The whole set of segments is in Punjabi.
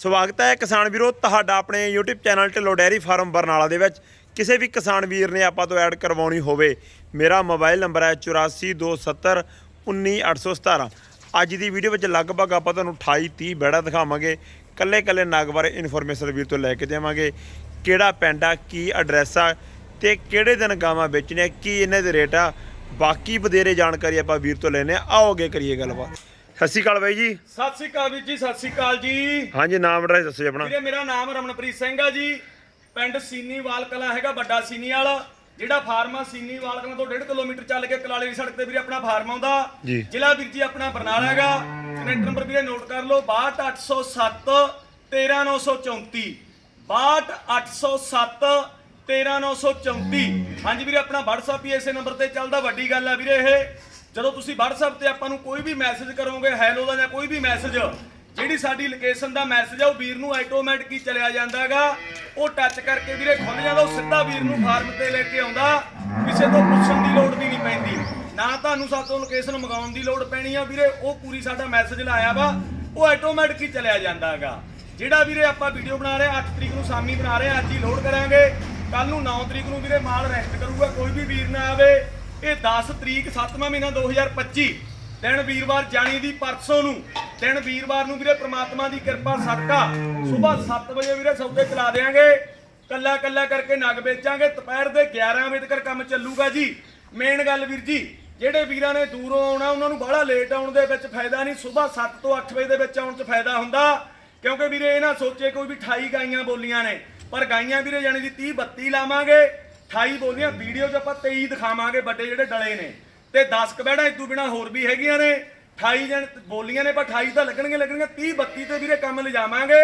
ਸਵਾਗਤ ਹੈ ਕਿਸਾਨ ਵੀਰੋ, ਤੁਹਾਡਾ ਆਪਣੇ YouTube channel Dhillon dairy farm Barnala ਦੇ ਵਿੱਚ। ਕਿਸੇ ਵੀ ਕਿਸਾਨ ਵੀਰ ਨੇ ਆਪਾਂ ਤੋਂ ਐਡ ਕਰਵਾਉਣੀ ਹੋਵੇ, ਮੇਰਾ ਮੋਬਾਈਲ ਨੰਬਰ ਹੈ 8427 19817 ਅੱਜ ਦੀ ਵੀਡੀਓ ਵਿੱਚ ਲਗਭਗ ਆਪਾਂ ਤੁਹਾਨੂੰ 28 30 ਬੈੜਾ ਦਿਖਾਵਾਂਗੇ। ਕੱਲੇ ਕੱਲੇ ਨਾਗ ਬਾਰੇ ਇਨਫੋਰਮੇਸ਼ਨ ਵੀਰ ਤੋਂ ਲੈ ਕੇ ਦੇਵਾਂਗੇ। ਕਿਹੜਾ ਪਿੰਡ ਆ, ਕੀ ਐਡਰੈਸ ਆ, ਤੇ ਕਿਹੜੇ ਦਿਨ ਗਾਵਾਂ ਵੇਚਣੇ ਕੀ ਇਹਨਾਂ ਦੇ ਰੇਟ ਆ। ਬਾਕੀ ਵਧੇਰੇ ਜਾਣਕਾਰੀ ਆਪਾਂ ਵੀਰ ਤੋਂ ਲੈਣੇ ਆ ਆਓਗੇ ਕਰੀਏ ਗੱਲਬਾਤ। ਸਤਿ ਸ਼੍ਰੀ ਅਕਾਲ ਬਾਈ ਜੀ। ਸਤਿ ਸ੍ਰੀ ਅਕਾਲ ਵੀਰ ਜੀ ਸਤਿ ਸ੍ਰੀ ਅਕਾਲ ਜੀ। ਹਾਂਜੀ ਨਾਮ ਐਡਰੈਸ ਦੱਸੋ ਜੀ ਆਪਣਾ। ਵੀਰੇ ਮੇਰਾ ਨਾਮ ਰਮਨਪ੍ਰੀਤ ਸਿੰਘ ਆ ਜੀ। ਪਿੰਡ ਸੀਨੀਵਾਲ ਕਲਾ ਹੈਗਾ ਵੱਡਾ ਸੀਨੀ ਵਾਲਾ ਜਿਹੜਾ ਫਾਰਮ ਆ ਸੀਨੀਵਾਲ ਕਲਾ ਤੋਂ 1.5 ਕਿਲੋਮੀਟਰ ਚੱਲ ਕੇ ਕਲਾਲੇ ਦੀ ਸੜਕ ਤੇ ਵੀਰੇ ਆਪਣਾ ਫਾਰਮ ਆਉਂਦਾ। ਜੀ। ਜ਼ਿਲ੍ਹਾ ਵੀਰ ਜੀ ਆਪਣਾ ਬਰਨਾਲਾ ਹੈਗਾ। ਕਨੈਕਟ ਨੰਬਰ ਵੀਰੇ ਨੋਟ ਕਰ ਲਓ 62807 13934 62807 13934 ਹਾਂਜੀ ਵੀਰੇ ਆਪਣਾ WhatsApp ਹੀ ਇਸੇ ਨੰਬਰ ਤੇ ਚੱਲਦਾ ਵੱਡੀ ਗੱਲ ਆ ਵੀਰੇ ਇਹ। ਜਦੋਂ ਤੁਸੀਂ WhatsApp ਤੇ ਆਪਾਂ ਨੂੰ ਕੋਈ ਵੀ ਮੈਸੇਜ ਕਰੋਗੇ ਹੈਲੋ ਦਾ ਜਾਂ ਕੋਈ ਵੀ ਮੈਸੇਜ ਜਿਹੜੀ ਸਾਡੀ ਲੋਕੇਸ਼ਨ ਦਾ ਮੈਸੇਜ ਆ, ਉਹ ਵੀਰ ਨੂੰ ਆਟੋਮੈਟਿਕ ਹੀ ਚਲਿਆ ਜਾਂਦਾਗਾ ਉਹ ਟੱਚ ਕਰਕੇ ਵੀਰੇ ਖੁੱਲ ਜਾਂਦਾ, ਉਹ ਸਿੱਧਾ ਵੀਰ ਨੂੰ ਫਾਰਮ ਤੇ ਲੈ ਕੇ ਆਉਂਦਾ। ਕਿਸੇ ਤੋਂ ਪੁੱਛਣ ਦੀ ਲੋੜ ਵੀ ਨਹੀਂ ਪੈਂਦੀ। ਨਾ ਤੁਹਾਨੂੰ ਸਾਤੋਂ ਲੋਕੇਸ਼ਨ ਮੰਗਾਉਣ ਦੀ ਲੋੜ ਪੈਣੀ ਆ ਵੀਰੇ, ਉਹ ਪੂਰੀ ਸਾਡਾ ਮੈਸੇਜ ਲਾਇਆ ਵਾ, ਉਹ ਆਟੋਮੈਟਿਕ ਹੀ ਚਲਿਆ ਜਾਂਦਾਗਾ ਜਿਹੜਾ ਵੀਰੇ ਆਪਾਂ ਵੀਡੀਓ ਬਣਾ ਰਹੇ 8 ਤਰੀਕ ਨੂੰ ਸ਼ਾਮੀ ਬਣਾ ਰਹੇ ਅੱਜ ਹੀ ਲੋਡ ਕਰਾਂਗੇ। ਕੱਲ ਨੂੰ 9 ਤਰੀਕ ਨੂੰ ਵੀਰੇ ਮਾਲ ਰੈਸਟ ਕਰੂਗਾ, ਕੋਈ ਵੀ ਵੀਰ ਨਾ ਆਵੇ। ਇਹ 10 ਤਰੀਕ 7ਵਾਂ ਮਹੀਨਾ 2025 ਦਿਨ ਵੀਰਵਾਰ ਜਾਣੀ ਦੀ ਪਰਸੋਂ ਨੂੰ। ਦਿਨ ਵੀਰਵਾਰ ਨੂੰ ਵੀਰੇ ਪ੍ਰਮਾਤਮਾ ਦੀ ਕਿਰਪਾ ਸਦਕਾ ਸਵੇਰ 7 ਵਜੇ ਵੀਰੇ ਸੌਦੇ ਚਲਾ ਦੇਾਂਗੇ ਕੱਲਾ ਕੱਲਾ ਕਰਕੇ ਨਗ ਵੇਚਾਂਗੇ। ਦੁਪਹਿਰ ਦੇ 11 ਵਜੇ ਤੱਕ ਕੰਮ ਚੱਲੂਗਾ ਜੀ। ਮੇਨ ਗੱਲ ਵੀਰ ਜੀ, ਜਿਹੜੇ ਵੀਰਾਂ ਨੇ ਦੂਰੋਂ ਆਉਣਾ, ਉਹਨਾਂ ਨੂੰ ਬਾਹਲਾ ਲੇਟ ਆਉਣ ਦੇ ਵਿੱਚ ਫਾਇਦਾ ਨਹੀਂ। ਸਵੇਰ 7 ਤੋਂ 8 ਵਜੇ ਦੇ ਵਿੱਚ ਆਉਣ 'ਚ ਫਾਇਦਾ ਹੁੰਦਾ। ਕਿਉਂਕਿ ਵੀਰੇ ਇਹ ਨਾ ਸੋਚੇ ਕੋਈ ਵੀ 28 ਗਾਈਆਂ ਬੋਲੀਆਂ ਨੇ। ਪਰ ਗਾਈਆਂ ਵੀਰੇ ਜਾਣੀ ਦੀ 30 32 ਲਾਵਾਂਗੇ। 28 ਬੋਲੀਆਂ ਵੀਡੀਓ 'ਚ ਆਪਾਂ 23 ਦਿਖਾਵਾਂਗੇ ਵੱਡੇ ਜਿਹੜੇ ਡਲੇ ਨੇ। ਤੇ 10 ਕਬੜਾ ਤੋਂ ਬਿਨਾ ਹੋਰ ਵੀ ਹੈਗੀਆਂ ਨੇ। 28 ਜਣ ਬੋਲੀਆਂ ਨੇ ਪਰ 28 ਤਾਂ ਲੱਗਣਗੇ ਲੱਗਣਗੇ 30 32 ਤੇ ਵੀਰੇ ਕੰਮ ਲਿਜਾਵਾਂਗੇ।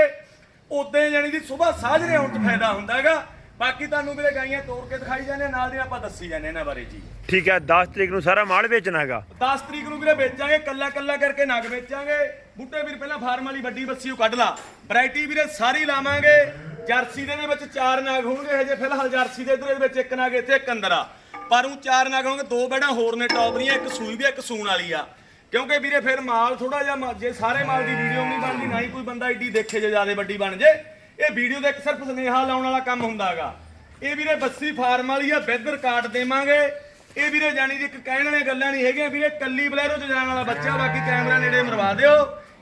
ਉਦੋਂ ਜਾਣੀ ਦੀ ਸਵੇਰ ਸਾਜਰੇ ਆਉਣ 'ਚ ਫਾਇਦਾ ਹੁੰਦਾ ਹੈਗਾ। ਬਾਕੀ ਤੁਹਾਨੂੰ ਵੀਰੇ ਗਾਈਆਂ ਤੋੜ ਕੇ ਦਿਖਾਈ ਜਾਂਦੇ ਨਾਲ ਦੀ ਆਪਾਂ ਦੱਸੀ ਜਾਂਦੇ ਇਹਨਾਂ ਬਾਰੇ ਜੀ। ਠੀਕ ਹੈ 10 ਤਰੀਕ ਨੂੰ ਸਾਰਾ ਮਾਲ ਵੇਚਣਾ ਹੈਗਾ। 10 ਤਰੀਕ ਨੂੰ ਵੀਰੇ ਵੇਚਾਂਗੇ ਕੱਲਾ ਕੱਲਾ ਕਰਕੇ ਨਗ ਵੇਚਾਂਗੇ। ਬੁੱਟੇ ਵੀਰ ਪਹਿਲਾਂ ਫਾਰਮ ਵਾਲੀ ਵੱਡੀ ਬੱਸੀ ਉਹ ਕੱਢ ਲਾ। ਵੈਰਾਈਟੀ ਵੀਰੇ ਸਾਰੀ ਲਾਵਾਂਗੇ। ਜਰਸੀ ਦੇ ਵਿੱਚ ਚਾਰ ਨਾਗ ਹੋਣਗੇ ਹਜੇ ਫਿਲਹਾਲ ਜਰਸੀ ਦੇ ਇਧਰ ਵਿੱਚ ਇੱਕ ਨਾਗ, ਇੱਥੇ ਇੱਕ ਅੰਦਰ ਆ। ਪਰ ਉਹ ਚਾਰ ਨਾਗ ਹੋਣਗੇ, ਦੋ ਬੈੜਾਂ ਹੋਰ ਨੇ ਟੌਪ ਦੀਆਂ, ਇੱਕ ਸੂਈ ਵੀ, ਇੱਕ ਸੂਣ ਵਾਲੀ ਆ। ਕਿਉਂਕਿ ਵੀਰੇ ਫਿਰ ਮਾਲ ਥੋੜਾ ਜਿਹਾ ਜੇ ਸਾਰੇ ਮਾਲ ਦੀ ਵੀਡੀਓ ਨਹੀਂ ਬਣਦੀ, ਨਾ ਹੀ ਕੋਈ ਬੰਦਾ ਏਡੀ ਦੇਖੇ ਜੇ ਜ਼ਿਆਦਾ ਵੱਡੀ ਬਣ ਜੇ। ਇਹ ਵੀਡੀਓ ਦਾ ਇੱਕ ਸਿਰਫ ਸੁਨੇਹਾ ਲਾਉਣ ਵਾਲਾ ਕੰਮ ਹੁੰਦਾਗਾ ਇਹ ਵੀਰੇ ਬੱਸੀ ਫਾਰਮ ਵਾਲੀ ਆ, ਵਿਦ ਰਿਕਾਰਡ ਦੇਵਾਂਗੇ। ਇਹ ਵੀਰੇ ਜਾਣੀ ਦੀ ਇੱਕ ਕਹਿਣ ਵਾਲੀਆਂ ਗੱਲਾਂ ਨਹੀਂ ਹੈਗੀਆਂ, ਵੀਰੇ ਕੱਲੀ ਬਲੈਰੋ ਚ ਜਾਣ ਵਾਲਾ ਬੱਚਾ, ਬਾਕੀ ਕੈਮਰਾ ਨੇੜੇ ਮਰਵਾ ਦਿਓ।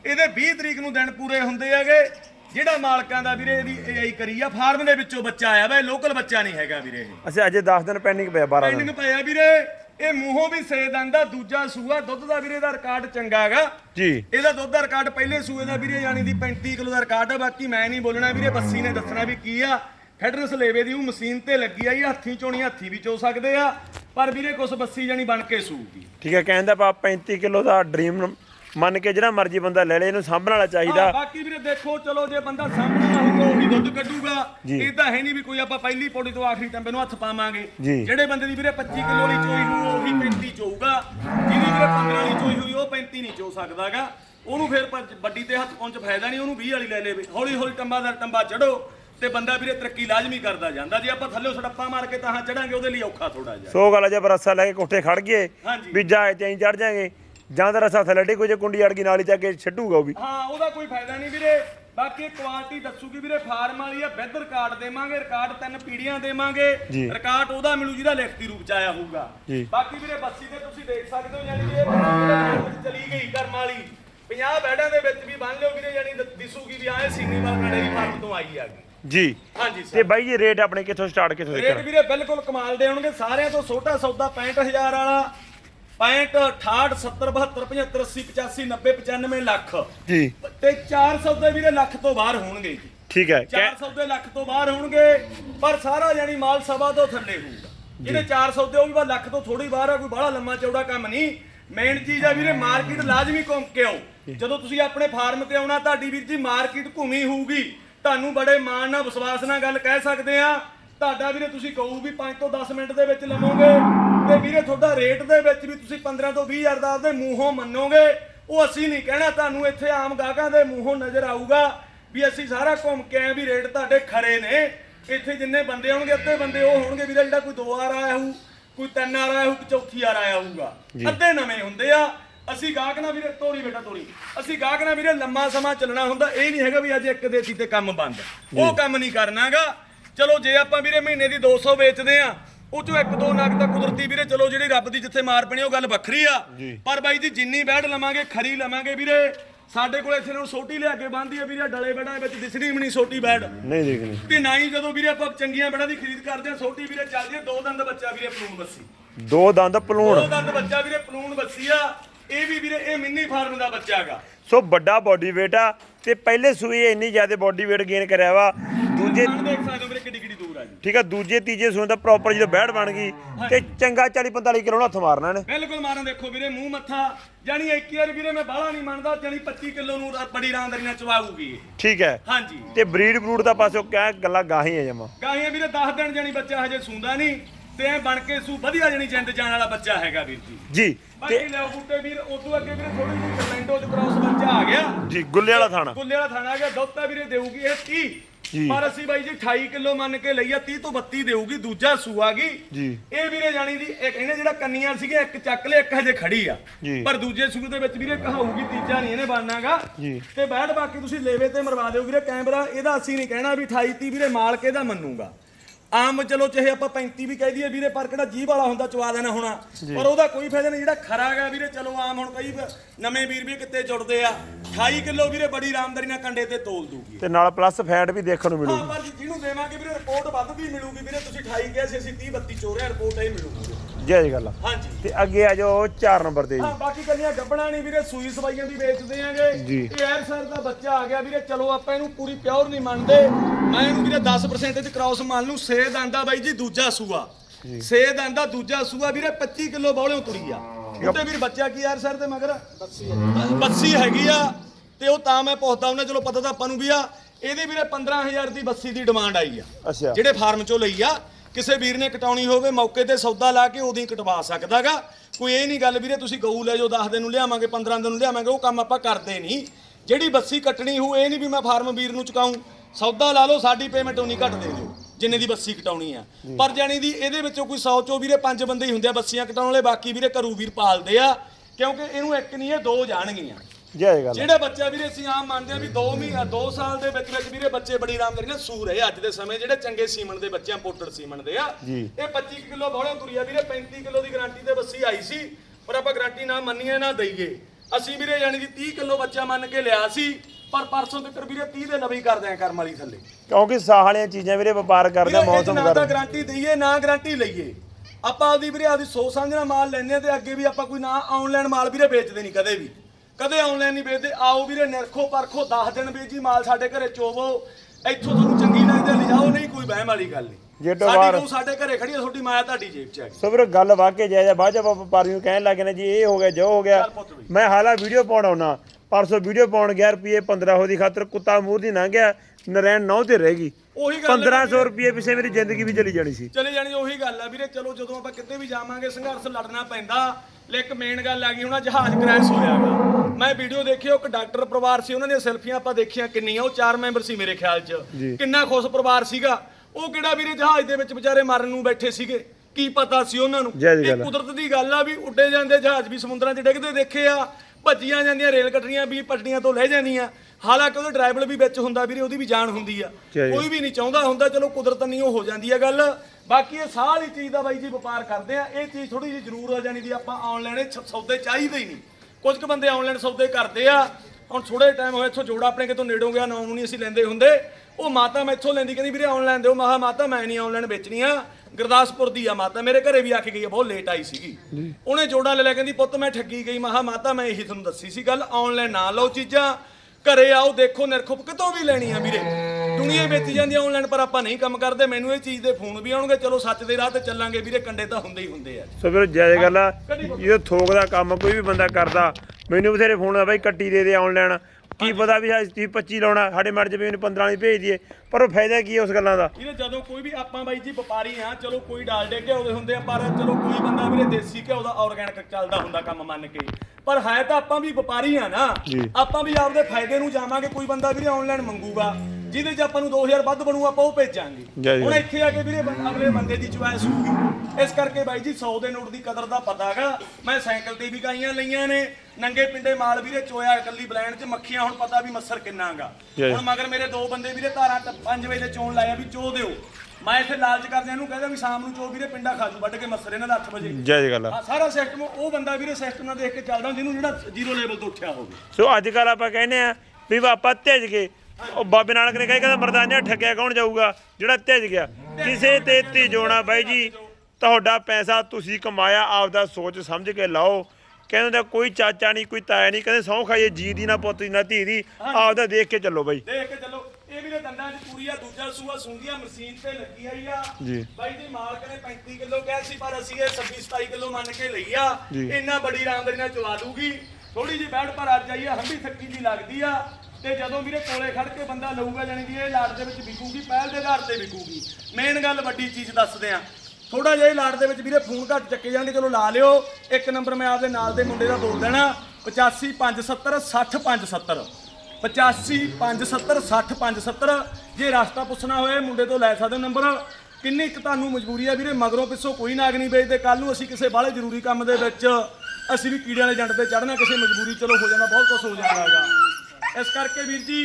ਇਹਦੇ 20 ਤਰੀਕ ਨੂੰ ਦਿਨ ਪੂਰੇ ਹੁੰਦੇ ਹੈਗੇ। ਜਿਹੜਾ ਮਾਲਕਾਂ ਦਾ ਵੀਰੇ ਇਹਦੀ ਏਆਈ ਕਰੀ ਆ ਫਾਰਮ ਦੇ ਵਿੱਚੋਂ ਬੱਚਾ ਆਇਆ ਵਾ ਇਹ ਲੋਕਲ ਬੱਚਾ ਨਹੀਂ ਹੈਗਾ ਵੀਰੇ ਇਹ। ਅਸੀਂ ਅਜੇ 10 ਦਿਨ ਪੈਂਡਿੰਗ ਪਿਆ 12 ਦਿਨ। ਪੈਂਡਿੰਗ ਪਿਆ ਵੀਰੇ ਇਹ ਮੂੰਹੋਂ ਵੀ ਸੇ ਦੰਦਾ ਦੂਜਾ ਸੂਆ ਦੁੱਧ ਦਾ ਵੀਰੇ ਦਾ ਰਿਕਾਰਡ ਚੰਗਾ ਹੈਗਾ। ਜੀ। ਇਹਦਾ ਦੁੱਧ ਦਾ ਰਿਕਾਰਡ ਪਹਿਲੇ ਸੂਏ ਦਾ ਵੀਰੇ ਯਾਨੀ ਦੀ 35 ਕਿਲੋ ਦਾ ਰਿਕਾਰਡ ਹੈ ਬਾਕੀ ਮੈਂ ਨਹੀਂ ਬੋਲਣਾ ਵੀਰੇ ਬੱਸੀ ਨੇ ਦੱਸਣਾ ਵੀ ਕੀ ਆ। ਫੈਡਰਸ ਲੇਵੇ ਦੀ ਉਹ ਮਸ਼ੀਨ ਤੇ ਲੱਗੀ ਆ ਇਹ ਹੱਥੀ ਚੋਣੀ ਹੱਥੀ ਵੀ ਚੋ ਸਕਦੇ ਆ ਪਰ ਵੀਰੇ ਕੁਛ ਬੱਸੀ ਜਾਨੀ ਬਣ ਕੇ ਸੂਗੀ। ਠੀਕ ਹੈ ਕਹਿੰਦਾ ਪਾ 35 ਕਿਲੋ ਦਾ ਡ੍ਰੀਮ ਮੰਨ ਕੇ ਜਿਹੜਾ ਮਰਜ਼ੀ ਬੰਦਾ ਲੈ ਲੇ ਇਹਨੂੰ ਸਾਂਭਣ ਵਾਲਾ ਚਾਹੀਦਾ। ਬਾਕੀ ਵੀਰੇ ਦੇਖੋ ਚਲੋ ਜੇ ਬੰਦਾ ਸਾਹਮਣੇ ਹੋਊਗਾ ਉਹੀ ਦੁੱਧ ਕੱਢੂਗਾ। ਜੀ। ਇਹ ਤਾਂ ਹੈ ਨਹੀਂ ਵੀ ਕੋਈ ਆਪਾਂ ਪਹਿਲੀ ਪੌੜੀ ਤੋਂ ਆਖਰੀ ਟੰਬੇ ਨੂੰ ਹੱਥ ਪਾਵਾਂਗੇ। ਜੀ। ਜਿਹੜੇ ਬੰਦੇ ਦੀ ਵੀਰੇ 25 ਕਿਲੋ ਵਾਲੀ ਚੋਈ ਹੋਊ ਉਹੀ 35 ਚੋਊਗਾ। ਜਿਹਦੀ ਵੀਰੇ 15 ਵਾਲੀ ਚੋਈ ਹੋਈ ਉਹ 35 ਨਹੀਂ ਚੋ ਸਕਦਾਗਾ। ਉਹਨੂੰ ਫਿਰ ਵੱਡੀ ਤੇ ਹੱਥ ਪਹੁੰਚ ਫਾਇਦਾ ਨਹੀਂ ਉਹਨੂੰ 20 ਵਾਲੀ ਲੈ ਲੇਵੇ। ਹੌਲੀ ਹੌਲੀ ਟੰਬਾ ਦਾ ਟੰਬਾ ਚੜੋ ਤੇ ਬੰਦਾ ਵੀਰੇ ਤਰੱਕੀ ਲਾਜ਼ਮੀ ਕਰਦਾ ਜਾਂਦਾ। ਜੇ ਆਪਾਂ ਥੱਲੇ ਸੜੱਪਾ ਮਾਰ ਕੇ ਤਾਂ ਚੜਾਂਗੇ ਉਹਦੇ ਲਈ ਔਖਾ ਥੋੜਾ ਜਿਹਾ। ਸੋ ਗੱਲ ਜੇ ਬਰਸਾ ਲੈ ਕੇ ਕੋਠੇ ਖੜ ਗਏ। ਹਾਂਜੀ। ਵੀ ਜਾ ਤੇ ਚੜ ਜਾਾਂਗੇ। ਜਾਂ ਤਾਂ ਰਸਾ ਥੱਲੇ ਡਿੱਗੋ ਜੇ ਕੁੰਡੀ ਅੜ ਗਈ ਨਾਲੀ ਚ ਅੱਗੇ ਛੱਡੂਗਾ ਉਹ ਵੀ। ਹਾਂ ਉਹਦਾ ਕੋਈ ਫਾਇਦਾ ਨਹੀਂ ਵੀਰੇ। ਬਾਕੀ ਕੁਆਲਿਟੀ ਦੱਸੂਗੀ ਵੀਰੇ ਫਾਰਮ ਵਾਲੀ ਆ ਵਿਦ ਰਿਕਾਰਡ ਦੇਵਾਂਗੇ ਰਿਕਾਰਡ ਤਿੰਨ ਪੀੜੀਆਂ ਦੇਵਾਂਗੇ। ਜੀ। ਰਿਕਾਰਡ ਉਹਦਾ ਮਿਲੂ ਜਿਹਦਾ ਲਿਖਤੀ ਰੂਪ ਚ ਆਇਆ ਹੋਊਗਾ। ਜੀ। ਬਾਕੀ ਵੀਰੇ ਬੱਸੀ ਤੇ ਤੁਸੀਂ ਦੇਖ ਸਕਦੇ ਹੋ ਯਾਨੀ ਕਿ ਇਹ ਬੱਸੀ ਵਿੱਚ ਚਲੀ ਗਈ ਕਰਮ ਵਾਲੀ। 50 ਬੈਡਾਂ ਦੇ ਵਿੱਚ ਵੀ ਬੰਨ ਲਿਓ ਵੀਰੇ ਯਾਨੀ ਦ- ਦਿਸੂਗੀ ਵੀ ਆਏ ਸੀਨੀ ਵਾਲ ਡੇਰੀ ਫਾਰਮ ਤੋਂ ਆਈ ਹੈਗੀ ਜੀ। ਹਾਂਜੀ ਤੇ ਸਰ ਬਾਈ ਜੀ ਰੇਟ ਆਪਣੇ ਕਿੱਥੋਂ ਸਟਾਰਟ ਕਿੱਥੋਂ ਰੇਟ ਦੇਖਣਾ ਵੀਰੇ ਬਿਲਕੁਲ ਕਮਾਲ ਦੇ ਹੋਣਗੇ ਸਾਰਿਆਂ ਤੋਂ ਛੋਟਾ ਸੌਦਾ 65000 ਵਾਲਾ। 65 68 70 72 75 80 85 90 95 ਲੱਖ। ਜੀ। ਤੇ 400 ਦੇ ਵੀਰੇ ਲੱਖ ਤੋਂ ਬਾਹਰ ਹੋਣਗੇ ਜੀ। ਠੀਕ ਹੈ। ਕਹਿ- 400 ਦੇ ਲੱਖ ਤੋਂ ਬਾਹਰ ਹੋਣਗੇ ਪਰ ਸਾਰਾ ਜਾਨੀ ਮਾਲ ਸਵਾ ਤੋਂ ਥੱਲੇ ਹੋਊਗਾ। ਜਿਹਦੇ 400 ਦੇ ਉਹ ਵੀ ਬਾ ਲੱਖ ਤੋਂ ਥੋੜੀ ਬਾਹਰ ਆ ਕੋਈ ਬੜਾ ਲੰਮਾ ਚੌੜਾ ਕੰਮ ਨਹੀਂ। ਮੇਨ ਚੀਜ਼ ਆ ਵੀਰੇ ਮਾਰਕੀਟ ਲਾਜ਼ਮੀ ਘੁੰਮ ਕੇ ਆਓ। ਜਦੋਂ ਤੁਸੀਂ ਆਪਣੇ ਫਾਰਮ ਤੇ ਆਉਣਾ ਤੁਹਾਡੀ ਵੀਰ ਜੀ ਮਾਰਕੀਟ ਘੁੰਮੀ ਹੋਊਗੀ। ਤੁਹਾਨੂੰ ਬੜੇ ਮਾਣ ਨਾਲ ਵਿਸ਼ਵਾਸ ਨਾਲ ਗੱਲ ਕਹਿ ਸਕਦੇ ਆ। ਤੁਹਾਡਾ ਵੀਰੇ ਤੁਸੀਂ ਕਹੂ ਵੀ 5 ਤੋਂ 10 ਮਿੰਟ ਦੇ ਵਿੱਚ ਲਵੋਗੇ। ਤੇ ਵੀਰੇ ਤੁਹਾਡਾ ਰੇਟ ਦੇ ਵਿੱਚ ਵੀ ਤੁਸੀਂ 15 ਤੋਂ 20 ਹਜ਼ਾਰ ਦਾ ਆਪਦੇ ਮੂੰਹੋਂ ਮੰਨੋਗੇ ਉਹ ਅਸੀਂ ਨਹੀਂ ਕਹਿਣਾ ਤੁਹਾਨੂੰ ਇੱਥੇ ਆਮ ਗਾਹਕਾਂ ਦੇ ਮੂੰਹੋਂ ਨਜ਼ਰ ਆਊਗਾ ਵੀ ਅਸੀਂ ਸਾਰਾ ਘੁੰਮ ਕੇ ਆਏ ਵੀ ਰੇਟ ਤੁਹਾਡੇ ਖਰੇ ਨੇ। ਇੱਥੇ ਜਿੰਨੇ ਬੰਦੇ ਆਉਣਗੇ ਅੱਧੇ ਬੰਦੇ ਉਹ ਹੋਣਗੇ ਵੀਰੇ ਜਿਹੜਾ ਕੋਈ ਦੋ ਵਾਰ ਆਇਆ ਹੋਊ ਕੋਈ ਤਿੰਨ ਵਾਰ ਆਇਆ ਹੋਊ ਕੋਈ ਚੌਥੀ ਵਾਰ ਆਇਆ ਹੋਊਗਾ। ਅੱਧੇ ਨਵੇਂ ਹੁੰਦੇ ਆ। ਅਸੀਂ ਗਾਹਕ ਨਾ ਵੀਰੇ ਤੋਰੀ ਬੇਟਾ ਤੋਰੀ। ਅਸੀਂ ਗਾਹਕ ਨਾ ਵੀਰੇ ਲੰਮਾ ਸਮਾਂ ਚੱਲਣਾ ਹੁੰਦਾ ਇਹ ਨਹੀਂ ਹੈਗਾ ਵੀ ਅੱਜ ਇੱਕ ਦੇਤੀ ਤੇ ਕੰਮ ਬੰਦ। ਉਹ ਕੰਮ ਨਹੀਂ ਕਰਨਾਗਾ। ਚਲੋ ਜੇ ਆਪਾਂ ਵੀਰੇ ਮਹੀਨੇ ਦੀ 200 ਵੇਚਦੇ ਆ ਉਹ ਚੋਂ ਇੱਕ ਦੋ ਨਗ ਤਾਂ ਕੁਦਰਤੀ ਵੀਰੇ ਚਲੋ ਜਿਹੜੀ ਰੱਬ ਦੀ ਜਿੱਥੇ ਮਾਰ ਪੈਣੀ ਉਹ ਗੱਲ ਵੱਖਰੀ ਆ। ਪਰ ਬਾਈ ਜੀ ਜਿੰਨੀ ਬੈੜ ਲਵਾਂਗੇ ਖਰੀ ਲਵਾਂਗੇ ਵੀਰੇ। ਸਾਡੇ ਕੋਲ ਇੱਥੇ ਨੂੰ ਸੋਟੀ ਲਿਆ ਕੇ ਬੰਨਦੀ ਆ ਵੀਰੇ ਡਲੇ ਬੈੜਾਂ ਵਿੱਚ ਦਿਸਣੀ ਵੀ ਨਹੀਂ ਸੋਟੀ ਬੈੜ। ਨਹੀਂ ਦੇਖਣੀ ਤੇ ਨਾ ਹੀ ਜਦੋਂ ਵੀਰੇ ਆਪਾਂ ਚੰਗੀਆਂ ਬੈੜਾਂ ਦੀ ਖਰੀਦ ਕਰਦੇ ਆ ਛੋਟੀ ਵੀਰੇ ਚੱਲਦੀ ਆ ਦੋ ਦੰਦ ਬੱਚਾ ਵੀਰੇ ਪਲੂਣ ਬੱਸੀ। ਦੋ ਦੰਦ ਦੋ ਪਲੂਣ ਦੰਦ ਬੱਚਾ ਵੀਰੇ ਪਲੂਣ ਬੱਸੀ ਆ। ਇਹ ਵੀ ਵੀਰੇ ਇਹ ਮਿੰਨੀ ਫਾਰਮ ਦਾ ਬੱਚਾ ਹੈਗਾ। ਸੋ ਵੱਡਾ ਬਾਡੀ weight ਆ ਤੇ ਪਹਿਲੇ ਸੂਏ ਇੰਨੀ ਜ਼ਿਆਦਾ ਬਾਡੀ weight ਗੇਨ ਕਰਿਆ ਵਾ। ਦੂਜੇ ਦੇਖ ਸਕਦੇ ਹੋ ਠੀਕ ਆ ਦੂਜੇ ਤੀਜੇ ਸੂਏ ਦਾ ਪ੍ਰੋਪਰ ਜਦੋਂ ਬੈੜ ਬਣ ਗਈ ਤੇ ਚੰਗਾ 40 45 ਕਿਲੋ ਨਾਲ ਹੱਥ ਮਾਰਨਾ ਨੇ ਬਿਲਕੁਲ ਮਾਰਨ ਦੇਖੋ ਵੀਰੇ ਮੂੰਹ ਮੱਥਾ ਜਾਨੀ ਇੱਕ ਵਾਰ ਵੀਰੇ ਮੈਂ ਬਾਹਲਾ ਨਹੀਂ ਮੰਨਦਾ ਜਾਨੀ 25 ਕਿਲੋ ਨੂੰ ਰ- ਬੜੀ ਰਾਂਦਰੀ ਨਾਲ ਚਵਾਊਗੀ ਇਹ। ਠੀਕ ਹੈ। ਹਾਂਜੀ। ਤੇ ਬਰੀਡ ਬਰੂਡ ਦਾ ਪਾਸੋਂ ਕਿਆ ਗੱਲਾਂ ਗਾਹੀ ਆ ਜਮਾ। ਗਾਹੀਆਂ ਵੀਰੇ 10 ਦਿਨ ਜਾਨੀ ਬੱਚਾ ਹਜੇ ਸੂੰਦਾ ਨਹੀਂ ਤੇ ਐ ਬਣ ਕੇ ਸੂ ਵਧੀਆ ਜਾਨੀ ਜਿੰਦ ਜਾਣ ਵਾਲਾ ਬੱਚਾ ਹੈਗਾ ਵੀਰ ਜੀ। ਜੀ ਬਾਕੀ ਤੇ ਲਿਓ ਬੂਟੇ ਵੀਰ ਉਦੋਂ ਅੱਗੇ ਵੀਰੇ ਥੋੜੀ ਜਿਹੀ ਕਲੈਂਡੋ ਚ ਕ੍ਰਾਸ ਬੱਚਾ ਆ ਗਿਆ। ਜੀ ਗੁੱਲੇ ਵਾਲਾ ਥਾਣਾ। ਗੁੱਲੇ ਵਾਲਾ ਥਾਣਾ ਆ ਗਿਆ ਦੁੱਧ ਤਾਂ ਵੀਰੇ ਦੇਊਗੀ ਇਹ 30 ਜੀ। ਪਰ ਅਸੀਂ ਬਾਈ ਜੀ 28 ਕਿਲੋ ਮੰਨ ਕੇ ਲਈ ਆ 30 ਤੋਂ 32 ਦੇਊਗੀ ਦੂਜਾ ਸੂਆ ਗਈ ਜੀ। ਇਹ ਵੀਰੇ ਜਾਣੀ ਦੀ ਇੱਕ ਇਹਨੇ ਜਿਹੜਾ ਕੰਨੀਆਂ ਸੀਗੇ ਇੱਕ ਚੱਕ ਲਿਆ ਇੱਕ ਹਜੇ ਖੜੀ ਆ ਜੀ। ਪਰ ਦੂਜੇ ਸੂਏ ਦੇ ਵਿੱਚ ਵੀਰੇ ਕਹਾਊਗੀ ਤੀਜਾ ਨਹੀਂ ਇਹਨੇ ਬਣਨਾਗਾ ਜੀ। ਤੇ ਬੈਠ ਬਾਕੀ ਤੁਸੀਂ ਲੇਵੇ ਤੇ ਮਰਵਾ ਦਿਓ ਵੀਰੇ ਕੈਮਰਾ ਇਹਦਾ ਅਸੀਂ ਨਹੀਂ ਕਹਿਣਾ ਵੀ 28 30 ਵੀਰੇ ਮਾਲਕ ਇਹਦਾ ਮੰਨੂਗਾ ਆਮ ਚਲੋ ਚਾਹੇ ਆਪਾਂ 35 ਵੀ ਕਹਿ ਦਈਏ ਵੀਰੇ ਪਰ ਕਿਹੜਾ ਜੀਭ ਵਾਲਾ ਹੁੰਦਾ ਚਵਾ ਦੇਣਾ ਹੋਣਾ। ਪਰ ਉਹਦਾ ਕੋਈ ਫਾਇਦਾ ਨਹੀਂ ਜਿਹੜਾ ਖਰਾ ਗਾ ਵੀਰੇ ਚਲੋ ਆਮ ਹੁਣ ਕਈ ਨਵੇਂ ਵੀਰ ਵੀ ਕਿਤੇ ਜੁੜਦੇ ਆ। 28 ਕਿਲੋ ਵੀਰੇ ਬੜੀ ਆਰਾਮਦਾਰੀ ਨਾਲ ਕੰਡੇ ਤੇ ਤੋਲ ਦੂਗੀ। ਤੇ ਨਾਲ ਪਲੱਸ ਫੈਟ ਵੀ ਦੇਖਣ ਨੂੰ ਹਾਂ ਮਿਲੂ ਪਰ ਜਿਹਨੂੰ ਦੇਵਾਂਗੇ ਵੀਰੇ ਰਿਪੋਰਟ ਵੱਧ ਵੀ ਮਿਲੂਗੀ ਵੀਰੇ। ਤੁਸੀਂ 28 ਕਿਹਾ ਸੀ ਅਸੀਂ 30 32 ਚੋਰਿਆ ਰਿਪੋਰਟ ਇਹ ਮਿਲੂਗੀ ਜੈ ਜੀ ਗੱਲ। ਹਾਂਜੀ। ਤੇ ਅੱਗੇ ਆ ਜਾਓ 4 ਨੰਬਰ ਤੇ ਹਾਂ ਬਾਕੀ ਕੱਲੀਆਂ ਗੱਬਣਾ ਨਹੀਂ ਵੀਰੇ ਸੂਈ ਸਵਾਈਆਂ ਵੀ ਵੇਚਦੇ ਆਂਗੇ। ਇਹ ਐਰ ਸਰ ਦਾ ਬੱਚਾ ਆ ਗਿਆ ਵੀਰੇ ਚਲੋ ਆਪਾਂ ਇਹਨੂੰ ਪੂਰੀ ਪਿਓਰ ਨਹੀਂ ਮੰਨਦੇ। ਮੈਂ ਇਹਨੂੰ ਵੀਰੇ 10% ਚ ਕ੍ਰਾਸ ਮੰਨ ਲੂ ਸੇਧ ਆਂਦਾ ਬਾਈ ਜੀ ਦੂਜਾ ਸੂਆ। ਸੇਧ ਆਂਦਾ ਦੂਜਾ ਸੂਆ ਵੀਰੇ 25 ਕਿਲੋ ਬੌਲਿਓ ਤੁਰੀ ਆ। ਉੱਤੇ ਵੀਰ ਬੱਚਾ ਕੀ ਯਾਰ ਸਰ ਤੇ ਮਗਰ? ਬੱਸੀ ਹੈਗੀ ਆ ਤੇ ਉਹ ਤਾਂ ਮੈਂ ਪੁੱਛਦਾ ਉਹਨਾਂ ਚਲੋ ਪਤਾ ਤਾਂ ਆਪਾਂ ਨੂੰ ਵੀ ਆ। ਇਹਦੇ ਵੀਰੇ 15000 ਦੀ ਬੱਸੀ ਦੀ ਡਿਮਾਂਡ ਆਈ ਆ। ਜਿਹੜੇ ਫਾਰਮ ਚੋਂ ਲਈ ਆ ਕਿਸੇ ਵੀਰ ਨੇ ਕਟਾਉਣੀ ਹੋਵੇ ਮੌਕੇ ਤੇ ਸੌਦਾ ਲਾ ਕੇ ਹੀ ਕਟਵਾ ਸਕਦਾਗਾ। ਕੋਈ ਇਹ ਨਹੀਂ ਗੱਲ ਵੀਰੇ ਤੁਸੀਂ ਗਊ ਲੈ ਜਾਓ 10 ਦਿਨ ਨੂੰ ਲਿਆਵਾਂਗੇ 15 ਦਿਨ ਨੂੰ ਲਿਆਵਾਂਗੇ ਉਹ ਕੰਮ ਆਪਾਂ ਕਰਦੇ ਨਹੀਂ। ਜਿਹੜੀ ਬੱਸੀ ਕੱਟਣੀ ਹੋ ਇਹ ਨਹੀਂ ਵੀ ਮੈਂ ਫਾਰਮ ਵੀਰ ਨੂੰ ਚੁਕਾਉਂ ਸੌਦਾ ਲਾ ਲਓ ਸਾਡੀ ਪੇਮੈਂਟ ਉਨੀ ਘੱਟ ਦੇ ਦਿਓ ਜਿੰਨੇ ਦੀ ਬੱਸੀ ਕਟਾਉਣੀ ਆ। ਪਰ ਜਾਣੀ ਦੀ ਇਹਦੇ ਵਿੱਚੋਂ ਕੋਈ 100 ਚੋਂ ਵੀਰੇ ਪੰਜ ਬੰਦੇ ਹੀ ਹੁੰਦੇ ਆ ਬੱਸੀਆਂ ਕਟਾਉਣ ਵਾਲੇ ਬਾਕੀ ਵੀਰੇ ਘਰੂ ਵੀਰ ਪਾਲਦੇ ਆ ਕਿਉਂਕਿ ਇਹਨੂੰ ਇੱਕ ਨਹੀਂ ਇਹ ਦੋ ਜਾਣਗੀਆਂ। ਜੈ ਜੀ ਗੱਲ ਆ। ਜਿਹੜਾ ਬੱਚਾ ਵੀਰੇ ਅਸੀਂ ਆਮ ਮੰਨਦੇ ਆ ਵੀ 2 ਮਹੀਨਾ 2 ਸਾਲ ਦੇ ਵਿੱਚ ਵਿੱਚ ਵੀਰੇ ਬੱਚੇ ਬੜੀ ਆਰਾਮਦਾਰੀ ਨਾਲ ਸੂ ਰਹੇ ਅੱਜ ਦੇ ਸਮੇਂ ਜਿਹੜੇ ਚੰਗੇ ਸੀਮਨ ਦੇ ਬੱਚੇ ਇੰਪੋਰਟਡ ਸੀਮਨ ਦੇ ਆ। ਇਹ 25 ਕਿਲੋ ਬੋਲੇ ਤੁਰਿਆ ਵੀਰੇ 35 ਕਿਲੋ ਦੀ ਗਾਰੰਟੀ ਤੇ ਬੱਸੀ ਆਈ ਸੀ ਪਰ ਆਪਾਂ ਗਾਰੰਟੀ ਨਾ ਮੰਨੀਏ ਨਾ ਦਈਏ। ਅਸੀਂ ਵੀਰੇ ਯਾਨੀ ਕਿ 30 ਕਿਲੋ ਬੱਚਾ ਮੰਨ ਕੇ ਲਿਆ ਸੀ ਪਰ ਪਰਸੋਂ ਤੱਕ ਵੀਰੇ 30 ਦੇ ਨਵੀਂ ਕਰਦੇ ਆ ਕਰਮ ਵਾਲੀ ਥੱਲੇ। ਕਿਉਂਕਿ ਸਾਹ ਵਾਲੀਆਂ ਚੀਜ਼ਾਂ ਵੀਰੇ ਵਪਾਰ ਕਰਦੇ ਆ, ਵੀਰੇ ਇਹ ਮੌਸਮ ਨਾ ਤਾਂ ਕਰ ਗਾਰੰਟੀ ਦਈਏ ਨਾ ਗਾਰੰਟੀ ਲਈਏ। ਆਪਾਂ ਆਪਦੀ ਵੀਰੇ ਆਪਦੀ ਸੋਚ ਸਮਝ ਨਾਲ ਮਾਲ ਲੈਂਦੇ ਆ ਤੇ ਅੱਗੇ ਵੀ ਆਪਾਂ ਕੋਈ ਨਾ ਆਨਲਾਈਨ ਮਾਲ ਵੀਰੇ ਵੇਚਦੇ ਨਹੀਂ ਕਦੇ ਵੀ। ਕਦੇ ਆਨਲਾਈਨ ਨਹੀਂ ਵੇਚਦੇ। ਆਓ ਵੀਰੇ ਨਿਰਖੋ ਪਰਖੋ 10 ਦਿਨ ਵੀ ਜੀ ਮਾਲ ਸਾਡੇ ਘਰੇ ਚੋਵੋ। ਇੱਥੋਂ ਤੁਹਾਨੂੰ ਚੰਗੀ ਲੱਗਦੀ ਲਿਜਾਓ ਨਹੀਂ ਕੋਈ ਵਹਿਮ ਵਾਲੀ ਗੱਲ ਨਹੀਂ ਜੇ ਸਾਡੀ ਦੁਬਾਰ- ਗਊ ਸਾਡੇ ਘਰੇ ਖੜੀ ਆ ਤੁਹਾਡੀ ਮਾਇਆ ਤੁਹਾਡੀ ਜੇਬ 'ਚ ਹੈ ਸੋ ਵੀਰੇ ਗੱਲ ਵਾਕੇ ਜਾਇਜ਼ ਆ। ਬਾਅਦ ਚ ਆਪਾਂ ਵਪਾਰੀ ਨੂੰ ਕਹਿਣ ਲੱਗੇ ਨੇ ਜੀ ਇਹ ਹੋ ਗਿਆ ਜੋ ਹੋ ਗਿਆ। ਚੱਲ ਪੁੱਤ ਵੀ। ਮੈਂ ਹਾਲਾ ਵੀਡੀਓ ਪਾਉਣ ਪਰਸੋਂ ਵੀਡੀਓ ਪਾਉਣ ਗਿਆ ਰੁਪਏ 15 ਹੋ ਦੀ ਖਾਤਰ ਕੁੱਤਾ ਮੂੰਹ ਦੀ ਲੰਘ ਗਿਆ ਨਰੈਣ ਨੌ ਤੇ ਰਹਿ ਗਈ। ਉਹੀ ਗੱਲ ਹੈ 1500 ਰੁਪਏ ਪਿੱਛੇ ਮੇਰੀ ਜ਼ਿੰਦਗੀ ਵੀ ਚਲੀ ਜਾਣੀ ਸੀ। ਚਲੇ ਜਾਣੀ ਉਹੀ ਗੱਲ ਆ ਵੀਰੇ। ਚਲੋ ਜਦੋਂ ਆਪਾਂ ਕਿਤੇ ਵੀ ਜਾਵਾਂਗੇ ਸੰਘਰਸ਼ ਲੜਨਾ ਪੈਂਦਾ। ਲੇਕਿਨ ਮੇਨ ਗੱਲ ਆ ਗਈ ਹੁਣ ਆਹ ਜਹਾਜ਼ ਕ੍ਰੈਸ਼ ਹੋਇਆਗਾ। ਮੈਂ ਵੀਡੀਓ ਦੇਖੀ ਉਹ ਇੱਕ ਡਾਕਟਰ ਪਰਿਵਾਰ ਸੀ ਉਹਨਾਂ ਦੀਆਂ ਸੈਲਫੀਆਂ ਆਪਾਂ ਦੇਖੀਆਂ ਕਿੰਨੀਆਂ। ਉਹ ਚਾਰ ਮੈਂਬਰ ਸੀ ਮੇਰੇ ਖਿਆਲ 'ਚ। ਕਿੰਨਾ ਖੁਸ਼ ਪਰਿਵਾਰ ਸੀਗਾ। ਉਹ ਕਿਹੜਾ ਵੀਰੇ ਜਹਾਜ਼ ਦੇ ਵਿੱਚ ਵਿਚਾਰੇ ਮਰਨ ਨੂੰ ਬੈਠੇ ਸੀਗੇ? ਕੀ ਪਤਾ ਸੀ ਉਹਨਾਂ ਨੂੰ? ਇਹ। ਕੁਦਰਤ ਦੀ ਗੱਲ ਆ ਵੀ ਉੱਡੇ ਜਾਂਦੇ ਜਹਾਜ਼ ਵੀ ਸਮੁੰਦਰਾਂ 'ਚ ਡਿੱਗਦੇ ਦੇਖੇ ਆ। ਭੱਜੀਆਂ ਜਾਂਦੀਆਂ ਰੇਲ ਗੱਡੀਆਂ ਵੀ ਪਟੜੀਆਂ ਤੋਂ ਲੈ ਜਾਂਦੀਆਂ। ਹਾਲਾਂਕਿ ਉਹਦੇ ਡਰਾਈਵਰ ਵੀ ਵਿੱਚ ਹੁੰਦਾ ਵੀਰੇ ਉਹਦੀ ਵੀ ਜਾਨ ਹੁੰਦੀ ਆ। ਜੈ। ਕੋਈ ਵੀ ਨਹੀਂ ਚਾਹੁੰਦਾ ਹੁੰਦਾ ਚਲੋ ਕੁਦਰਤ ਨਹੀਂ ਉਹ ਹੋ ਜਾਂਦੀ ਹੈ ਗੱਲ। ਬਾਕੀ ਇਹ ਵਾਲੀ ਚੀਜ਼ ਦਾ ਬਾਈ ਜੀ ਵਪਾਰ ਕਰਦੇ ਆ। ਇਹ ਚੀਜ਼ ਥੋੜੀ ਜਿਹੀ ਜ਼ਰੂਰ ਆ ਜਾਣੀ ਦੀ ਆਪਾਂ ਆਨਲਾਈਨ ਸੌਦੇ ਚਾਹੀਦੇ ਹੀ ਨਹੀਂ। ਕੁਝ ਕੁ ਬੰਦੇ ਆਨਲਾਈਨ ਸੌਦੇ ਕਰਦੇ ਆ। ਹੁਣ ਥੋੜੇ ਟਾਈਮ ਹੋਇਆ ਇੱਥੋਂ ਜੋੜਾ ਆਪਣੇ ਕਿਤੋਂ ਨੇੜੋਂ ਗਿਆ ਨੂੰ ਨਹੀਂ ਅਸੀਂ ਲੈਂਦੇ ਹੁੰਦੇ। ਉਹ ਮਾਤਾ ਮੈਂ ਇੱਥੋਂ ਲੈਂਦੀ ਕਹਿੰਦੀ ਵੀਰੇ ਆਨਲਾਈਨ ਦਿਓ। ਮਹਾ ਮਾਤਾ ਮੈਂ ਨਹੀਂ ਆਨਲਾਈਨ ਵੇਚਣੀ ਆ ਗੁਰਦਾਸਪੁਰ ਦੀ ਆ ਮਾਤਾ। ਮੇਰੇ ਘਰੇ ਵੀ ਆ ਕੇ ਗਈ ਆ ਬਹੁਤ ਲੇਟ ਆਈ ਸੀਗੀ। ਉਹਨੇ ਜੋੜਾ ਲੈ ਲਿਆ ਕਹਿੰਦੀ ਪੁੱਤ ਮੈਂ ਠੱਗੀ ਗਈ। ਮਹਾ ਮਾਤਾ ਮੈਂ ਇਹੀ ਤੁਹਾਨੂੰ ਦੱਸੀ ਸੀ ਗੱਲ। ਆਨਲਾਈਨ ਨਾ ਲਓ ਚੀਜ਼ਾਂ। ਘਰੇ ਆਓ ਦੇਖੋ ਨਿਰਖੋ ਕਿਤੋਂ ਵੀ ਲੈਣੀ ਆ ਵੀਰੇ ਦੁਨੀਆ ਵੇਚੀ ਜਾਂਦੀ ਆਨਲਾਈਨ ਪਰ ਆਪਾਂ ਨਹੀਂ ਕੰਮ ਕਰਦੇ। ਮੈਨੂੰ ਇਹ ਚੀਜ਼ ਦੇ ਫੋਨ ਵੀ ਆਉਣਗੇ। ਚਲੋ ਸੱਚ ਦੇ ਰਾਹ ਤੇ ਚੱਲਾਂਗੇ ਵੀਰੇ। ਕੰਡੇ ਤਾਂ ਹੁੰਦੇ ਹੀ ਹੁੰਦੇ ਆ। ਸੋ ਵੀਰੇ ਜਾਇਜ਼ ਗੱਲ ਆ। ਜਦੋਂ ਥੋਕ ਦਾ ਕੰਮ ਕੋਈ ਵੀ ਬੰਦਾ ਕਰਦਾ ਮੈਨੂੰ ਬਥੇਰੇ ਫੋਨ ਆ ਬਾਈ ਕੱਟੀ ਦੇ ਦੇ ਆਨਲਾਈਨ ਕੀ ਪਤਾ ਵੀ ਅੱਜ 30 25 ਲਾਉਣਾ ਸਾਡੇ ਮਰਜ਼ ਵੀ ਇਹਨੂੰ 15 ਵਾਲੀ ਭੇਜ ਦਈਏ ਪਰ ਉਹ ਫਾਇਦਾ ਕੀ ਹੈ ਉਸ ਗੱਲਾਂ ਦਾ? ਵੀਰੇ ਜਦੋਂ ਕੋਈ ਵੀ ਆਪਾਂ ਬਾਈ ਜੀ ਵਪਾਰੀ ਆ ਚਲੋ ਕੋਈ ਡਾਲਡੇ ਘਿਓ ਦੇ ਹੁੰਦੇ ਆ ਪਰ ਚਲੋ ਕੋਈ ਬੰਦਾ ਵੀਰੇ ਦੇਸੀ ਘਿਓ ਦਾ ਆਰਗੈਨਿਕ ਚੱਲਦਾ ਹੁੰਦਾ ਕੰਮ ਮੰਨ ਕੇ ਪਰ ਹੈ ਤਾਂ ਆਪਾਂ ਵੀ ਵਪਾਰੀ ਆ ਨਾ। ਆਪਾਂ ਵੀ ਆਪਦੇ ਫਾਇਦੇ ਨੂੰ ਜਾਵਾਂਗੇ ਕੋਈ ਬੰਦਾ ਵੀਰੇ ਆਨਲਾਈਨ ਮੰਗੂਗਾ। ਜਿਹਦੇ 'ਚ ਆਪਾਂ ਨੂੰ 2000 ਵੱਧ ਬਣੂ ਆਪਾਂ ਉਹ ਭੇਜਾਂਗੇ। ਹੁਣ ਇੱਥੇ ਆ ਕੇ ਵੀਰੇ ਅਗਲੇ ਬੰਦੇ ਦੀ ਚੁਆਇਸ ਹੋਊਗੀ। ਇਸ ਕਰਕੇ ਬਾਈ ਜੀ 100 ਦੇ ਨੋਟ ਦੀ ਕਦਰ ਦਾ ਪਤਾ ਹੈਗਾ। ਮੈਂ ਸਾਈਕਲ ਤੇ ਵੀ ਗਾਈਆਂ ਲਈਆਂ ਨੇ। ਨੰਗੇ ਪਿੰਡੇ ਮਾਲ ਵੀਰੇ ਚੋਇਆ ਇਕੱਲੀ ਬਲੈਂਡ 'ਚ ਮੱਖੀਆਂ ਹੁਣ ਪਤਾ ਵੀ ਮੱਸਰ ਕਿੰਨਾਗਾ। ਹੁਣ ਮਗਰ ਮੇਰੇ ਦੋ ਬੰਦੇ ਵੀਰੇ ਧਾਰਾਂ 5 ਵਜੇ ਦੇ ਚੋਣ ਲਾਇਆ ਵੀ ਚੋ ਦਿਓ। ਮੈਂ ਇੱਥੇ ਲਾਲਚ ਕਰਦਿਆਂ ਨੂੰ ਕਹਿੰਦਾ ਵੀ ਸ਼ਾਮ ਨੂੰ ਚੋ ਵੀਰੇ ਪਿੰਡਾ ਖਾਜੂ ਵੱਢ ਕੇ ਮੱਸਰ ਇਹਨਾਂ ਦਾ 8 ਵਜੇ। ਜੈ ਜੀ ਗੱਲ ਆ। ਸਾਰਾ ਸਿਸਟਮ ਉਹ ਬੰਦਾ ਵੀਰੇ ਸਿਸਟਮ ਨਾਲ ਦੇਖ ਕੇ ਚੱਲਦਾ ਜਿਹਨੂੰ ਜਿਹੜਾ ਜ਼ੀਰੋ ਲੈਵਲ ਤੋਂ ਉੱਠਿਆ ਹੋਵੇ। ਸੋ ਅੱਜ ਕੱਲ ਆਪਾਂ ਕਹਿੰਦੇ ਆ ਵੀ ਆਪਾਂ ਤੇਜ ਗਏ। ਉਹ ਬਾਬੇ ਨਾਨਕ ਨੇ ਕਹੇ ਕਹਿੰਦਾ ਮਰਦਾਨਿਆ ਠੱਗਿਆ ਕੌਣ ਜਾਊਗਾ? ਜਿਹੜਾ ਤੇਜ ਗਿਆ। ਕਿਸੇ ਤੇ ਧੀਜੋਣਾ ਬਾਈ ਜੀ ਤੁਹਾਡਾ ਪੈਸਾ ਤੁਸੀਂ ਕਮਾਇਆ ਆਪਦਾ ਸੋਚ ਸਮਝ ਕੇ ਲਾਓ। ਕਹਿੰਦੇ ਦਾ ਕੋਈ ਚਾਚਾ ਨਹੀਂ ਕੋਈ ਤਾਇਆ ਨਹੀਂ ਕਹਿੰਦੇ ਸਹੁੰ ਖਾਈਏ ਜੀ ਦੀ ਨਾ ਪੁੱਤ ਦੀ ਨਾ ਧੀ ਦੀ ਆਪਦਾ ਦੇਖ ਕੇ ਚੱਲੋ ਬਾਈ। ਦੇਖ ਕੇ ਚੱਲੋ। ਇਹ ਵੀਰੇ ਦੰਦਾਂ 'ਚ ਪੂਰੀ ਆ ਦੂਜਾ ਸੂਆ ਸੁੰਦੀਆਂ ਮਸ਼ੀਨ ਤੇ ਲੱਗੀ ਆਈ ਆ। ਜੀ। ਬਾਈ ਜੀ ਮਾਲਕ ਨੇ 35 ਕਿਲੋ ਕਿਹਾ ਸੀ ਪਰ ਅਸੀਂ ਇਹ 26 27 ਕਿਲੋ ਮੰਨ ਕੇ ਲਈ ਆ। ਇੰਨਾ ਬੜੀ ਆਰਾਮਦਾਰੀ ਨਾਲ ਚਵਾ ਦੂਗੀ ਥੋੜੀ ਜਿਹੀ ਬੈਠ ਪਰ ਅੱਜ ਆਈ ਆ ਹੰਬੀ ਥੱਕੀ ਦੀ ਲੱਗਦੀ ਆ। ਤੇ ਜਦੋਂ ਵੀਰੇ ਕੋਲੇ ਖੜ ਕੇ ਬੰਦਾ ਲਊਗਾ, ਜਾਣੀ ਕਿ ਇਹ ਲਾਟ ਦੇ ਵਿੱਚ ਵਿਕੂਗੀ, ਪਹਿਲ ਦੇ ਆਧਾਰ ਤੇ ਵਿਕੂਗੀ। ਮੇਨ ਗੱਲ ਵੱਡੀ ਚੀਜ਼ ਦੱਸਦੇ ਆ। ਥੋੜਾ ਜਿਹਾ ਇਹ ਲਾਟ ਦੇ ਵਿੱਚ ਵੀਰੇ ਫੋਨ ਘੱਟ ਚੱਕੇ ਜਾਣਗੇ, ਚਲੋ ਲਾ ਲਿਓ। ਇੱਕ ਨੰਬਰ ਮੈਂ ਆਪਦੇ ਨਾਲ ਦੇ ਮੁੰਡੇ ਦਾ ਬੋਲ ਦੇਣਾ। 85 570 60 570 85 570 60 570 ਜੇ ਰਸਤਾ ਪੁੱਛਣਾ ਹੋਏ, ਮੁੰਡੇ ਤੋਂ ਲੈ ਸਕਦੇ ਹੋ ਨੰਬਰ। ਕਿੰਨੀ ਕੁ ਤੁਹਾਨੂੰ ਮਜਬੂਰੀ ਆ ਵੀਰੇ? ਮਗਰੋਂ ਪਿੱਛੋਂ ਕੋਈ ਨਾਗ ਨਹੀਂ ਵੇਚਦੇ। ਕੱਲ ਨੂੰ ਅਸੀਂ ਕਿਸੇ ਬਾਹਲੇ ਜ਼ਰੂਰੀ ਕੰਮ ਦੇ ਵਿੱਚ ਅਸੀਂ ਵੀ ਕੀੜਿਆਂ ਵਾਲੇ ਜੰਡ ਤੇ ਚੜਨਾ ਕਿਸੇ ਮਜਬੂਰੀ ਚਲੋ ਹੋ ਜਾਂਦਾ ਬਹੁਤ ਕੁਝ ਹੋ ਜਾਂਦਾ ਹੈਗਾ। ਇਸ ਕਰਕੇ ਵੀਰ ਜੀ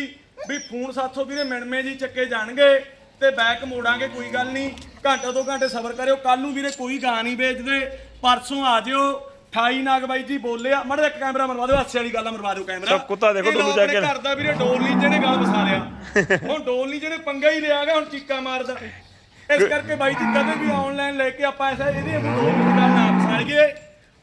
ਵੀ ਫੋਨ ਸਾਥੋਂ ਵੀਰੇ ਮਿਣਮੇ ਜੀ ਚੱਕੇ ਜਾਣਗੇ ਤੇ ਬੈਕ ਮੋੜਾਂਗੇ ਕੋਈ ਗੱਲ ਨਹੀਂ। ਘੰਟਾ ਦੋ ਘੰਟੇ ਸਬਰ ਕਰਿਓ। ਕੱਲ ਨੂੰ ਵੀਰੇ ਕੋਈ ਗਾਂ ਨਹੀਂ ਵੇਚਦੇ ਪਰਸੋਂ ਆ ਜਿਓ। 28 ਨਾਗ ਬਾਈ ਜੀ ਬੋਲਿਆ। ਮੜੇ ਇੱਕ ਕੈਮਰਾ ਮਰਵਾ ਦਿਓ ਹਾਸੇ ਵਾਲੀ ਗੱਲ ਮਰਵਾ ਦਿਓ ਕੈਮਰਾ। ਸਭ ਕੁੱਤਾ ਦੇਖੋ ਲੋਕ ਜਾ ਕੇ। ਘਰ ਦਾ ਵੀਰੇ ਡੋਲ ਨਹੀਂ ਜਿਹਨੇ ਗੱਲ ਵਸਾ ਲਿਆ। ਹੁਣ ਡੋਲ ਨਹੀਂ ਜਿਹਨੇ ਪੰਗਾ ਹੀ ਲਿਆ ਗਿਆ ਹੁਣ ਚੀਕਾ ਮਾਰਦਾ। ਇਸ ਕਰਕੇ ਬਾਈ ਜੀ ਕਦੇ ਵੀ ਆਨਲਾਈਨ ਲੈ ਕੇ ਆਪਾਂ ਐਸਾ ਇਹਦੀ ਆਪਾਂ ਡੋਲ ਦੀ ਗੱਲ ਨਾ ਵਸਾਈਏ।